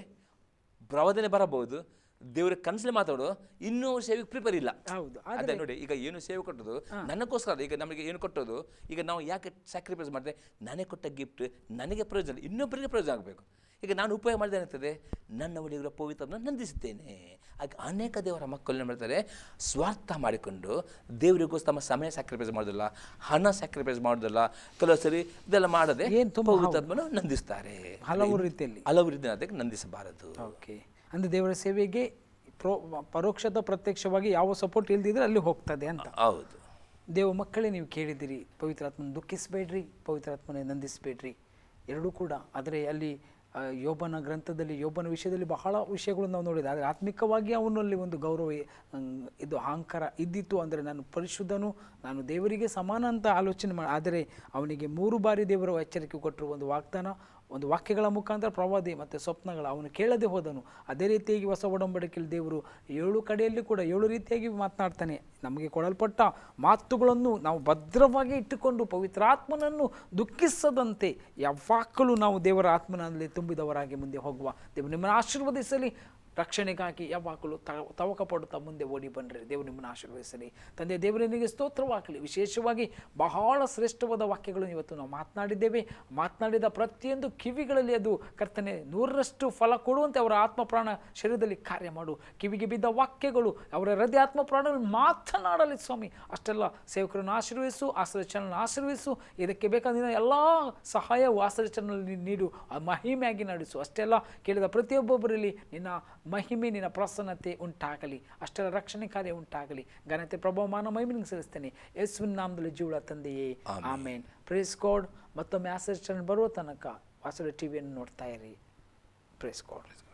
[SPEAKER 2] ಪ್ರವಾದನೆ ಬರಬಹುದು ದೇವರ ಕನಸಲ್ಲಿ ಮಾತಾಡು ಇನ್ನೂ ಸೇವೆಗೆ ಪ್ರಿಪೇರ್ ಇಲ್ಲ.
[SPEAKER 1] ಹೌದು
[SPEAKER 2] ಅದೇ ನೋಡಿ ಈಗ ಏನು ಸೇವೆ ಕೊಟ್ಟದು ನನಗೋಸ್ಕರ ಈಗ ನಮಗೆ ಏನು ಕೊಟ್ಟೋದು ಈಗ ನಾವು ಯಾಕೆ ಸ್ಯಾಕ್ರಿಫೈಸ್ ಮಾಡಿದೆ ನನಗೆ ಕೊಟ್ಟ ಗಿಫ್ಟ್ ನನಗೆ ಪ್ರಯೋಜನ ಇನ್ನೊಬ್ಬರಿಗೆ ಪ್ರಯೋಜನ ಆಗಬೇಕು. ಈಗ ನಾನು ಉಪಯೋಗ ಮಾಡಿದೆ ಏನಾಗ್ತದೆ? ನನ್ನ ಒಡೆಯವರ ಪವಿತ್ರನ ನಂದಿಸುತ್ತೇನೆ. ಆಗ ಅನೇಕ ದೇವರ ಮಕ್ಕಳು ಏನು ಮಾಡ್ತಾರೆ? ಸ್ವಾರ್ಥ ಮಾಡಿಕೊಂಡು ದೇವರಿಗೂ ತಮ್ಮ ಸಮಯ ಸ್ಯಾಕ್ರಿಫೈಸ್ ಮಾಡೋದಿಲ್ಲ ಹಣ ಸ್ಯಾಕ್ರಿಫೈಸ್ ಮಾಡೋದಿಲ್ಲ ಕೆಲವು ಸರಿ ಇದೆಲ್ಲ ಮಾಡದೆ
[SPEAKER 1] ಏನು ತುಂಬ
[SPEAKER 2] ಪವಿತ್ರಾತ್ಮನ ನಂದಿಸ್ತಾರೆ.
[SPEAKER 1] ಹಲವು ರೀತಿಯಲ್ಲಿ.
[SPEAKER 2] ಹಲವು ರೀತಿಯ ಅದಕ್ಕೆ ನಂದಿಸಬಾರದು.
[SPEAKER 1] ಓಕೆ ಅಂದ್ರೆ ದೇವರ ಸೇವೆಗೆ ಪ್ರೋ ಪರೋಕ್ಷದ ಪ್ರತ್ಯಕ್ಷವಾಗಿ ಯಾವ ಸಪೋರ್ಟ್ ಇಲ್ದಿದ್ರೆ ಅಲ್ಲಿ ಹೋಗ್ತದೆ ಅಂತ.
[SPEAKER 2] ಹೌದು.
[SPEAKER 1] ದೇವ ಮಕ್ಕಳೇ ನೀವು ಕೇಳಿದಿರಿ ಪವಿತ್ರಾತ್ಮನ ದುಃಖಿಸಬೇಡ್ರಿ ಪವಿತ್ರಾತ್ಮನ ನಂದಿಸಬೇಡ್ರಿ. ಎರಡೂ ಕೂಡ ಆದರೆ ಅಲ್ಲಿ ಯೋಬನ ಗ್ರಂಥದಲ್ಲಿ ಯೋಬನ ವಿಷಯದಲ್ಲಿ ಬಹಳ ವಿಷಯಗಳನ್ನು ನಾವು ನೋಡಿದ ಆದರೆ ಆತ್ಮಿಕವಾಗಿ ಅವನಲ್ಲಿ ಒಂದು ಗೌರವ ಇದು ಅಹಂಕಾರ ಇದ್ದಿತ್ತು ಅಂದರೆ ನಾನು ಪರಿಶುದ್ಧನು ನಾನು ದೇವರಿಗೆ ಸಮಾನ ಅಂತ ಆಲೋಚನೆ ಮಾಡಿ ಆದರೆ ಅವನಿಗೆ ಮೂರು ಬಾರಿ ದೇವರು ಎಚ್ಚರಿಕೆ ಕೊಟ್ಟರು ಒಂದು ವಾಗ್ದಾನ ಒಂದು ವಾಕ್ಯಗಳ ಮುಖಾಂತರ ಪ್ರವಾದಿ ಮತ್ತು ಸ್ವಪ್ನಗಳು ಅವನು ಕೇಳದೆ ಹೋದನು. ಅದೇ ರೀತಿಯಾಗಿ ಹೊಸ ಒಡಂಬಡಿಕೆಯಲ್ಲಿ ದೇವರು ಏಳು ಕಡೆಯಲ್ಲಿ ಕೂಡ ಏಳು ರೀತಿಯಾಗಿ ಮಾತನಾಡ್ತಾನೆ. ನಮಗೆ ಕೊಡಲ್ಪಟ್ಟ ಮಾತುಗಳನ್ನು ನಾವು ಭದ್ರವಾಗಿ ಇಟ್ಟುಕೊಂಡು ಪವಿತ್ರಾತ್ಮನನ್ನು ದುಃಖಿಸದಂತೆ ಯಾವಾಗಲೂ ನಾವು ದೇವರ ಆತ್ಮನಲ್ಲಿ ತುಂಬಿದವರಾಗಿ ಮುಂದೆ ಹೋಗುವ. ದೇವರು ನಿಮ್ಮನ್ನು ಆಶೀರ್ವದಿಸಲಿ. ರಕ್ಷಣೆಗಾಗಿ ಯಾವಾಗಲೂ ತವಕ ಪಡುತ್ತಾ ಮುಂದೆ ಓಡಿ ಬನ್ನಿರಿ. ದೇವರು ನಿಮ್ಮನ್ನು ಆಶೀರ್ವದಿಸಲಿ. ತಂದೆ ದೇವರನಿಗೆ ಸ್ತೋತ್ರವಾಗಲಿ. ವಿಶೇಷವಾಗಿ ಬಹಳ ಶ್ರೇಷ್ಠವಾದ ವಾಕ್ಯಗಳನ್ನು ಇವತ್ತು ನಾವು ಮಾತನಾಡಿದ್ದೇವೆ. ಮಾತನಾಡಿದ ಪ್ರತಿಯೊಂದು ಕಿವಿಗಳಲ್ಲಿ ಅದು ಕರ್ತನೆ ನೂರರಷ್ಟು ಫಲ ಕೊಡುವಂತೆ ಅವರ ಆತ್ಮ ಪ್ರಾಣ ಶರೀರದಲ್ಲಿ ಕಾರ್ಯ ಮಾಡು. ಕಿವಿಗೆ ಬಿದ್ದ ವಾಕ್ಯಗಳು ಅವರ ಹೃದಯ ಪ್ರಾಣಗಳು ಮಾತನಾಡಲಿ ಸ್ವಾಮಿ. ಅಷ್ಟೆಲ್ಲ ಸೇವಕರನ್ನು ಆಶೀರ್ವಿಸು ಆಶ್ರಯ ಚಾನಲ್ ಆಶೀರ್ವದಿಸು. ಇದಕ್ಕೆ ಬೇಕಾದ ಎಲ್ಲ ಸಹಾಯವು ಆಸರ ಚಾನಲ್ ನೀಡು. ಮಹಿಮೆಯಾಗಿ ನಡೆಸು. ಅಷ್ಟೆಲ್ಲ ಕೇಳಿದ ಪ್ರತಿಯೊಬ್ಬೊಬ್ಬರಲ್ಲಿ ನಿನ್ನ ಮಹಿಮೆ ನಿನ್ನ ಪ್ರಸನ್ನತೆ ಉಂಟಾಗಲಿ ಅಷ್ಟರ ರಕ್ಷಣೆ ಕಾರ್ಯ ಉಂಟಾಗಲಿ. ಘನತೆ ಪ್ರಭಾವ ಮಾನ ಮಹಿಮೆನಿಗೆ ಸಲ್ಲಿಸ್ತೇನೆ. ಯೇಸುವಿನ ನಾಮದಲ್ಲಿ ಜೀವಳ ತಂದೆಯೇ. ಆಮೇನ್. ಪ್ರೇಸ್ ಕೋಡ್ ಮತ್ತೊಮ್ಮೆ ಚಾನಲ್ ಬರುವ ತನಕ ವಾಸದ ಟಿವಿಯನ್ನು ನೋಡ್ತಾ ಇರಿ. Praise god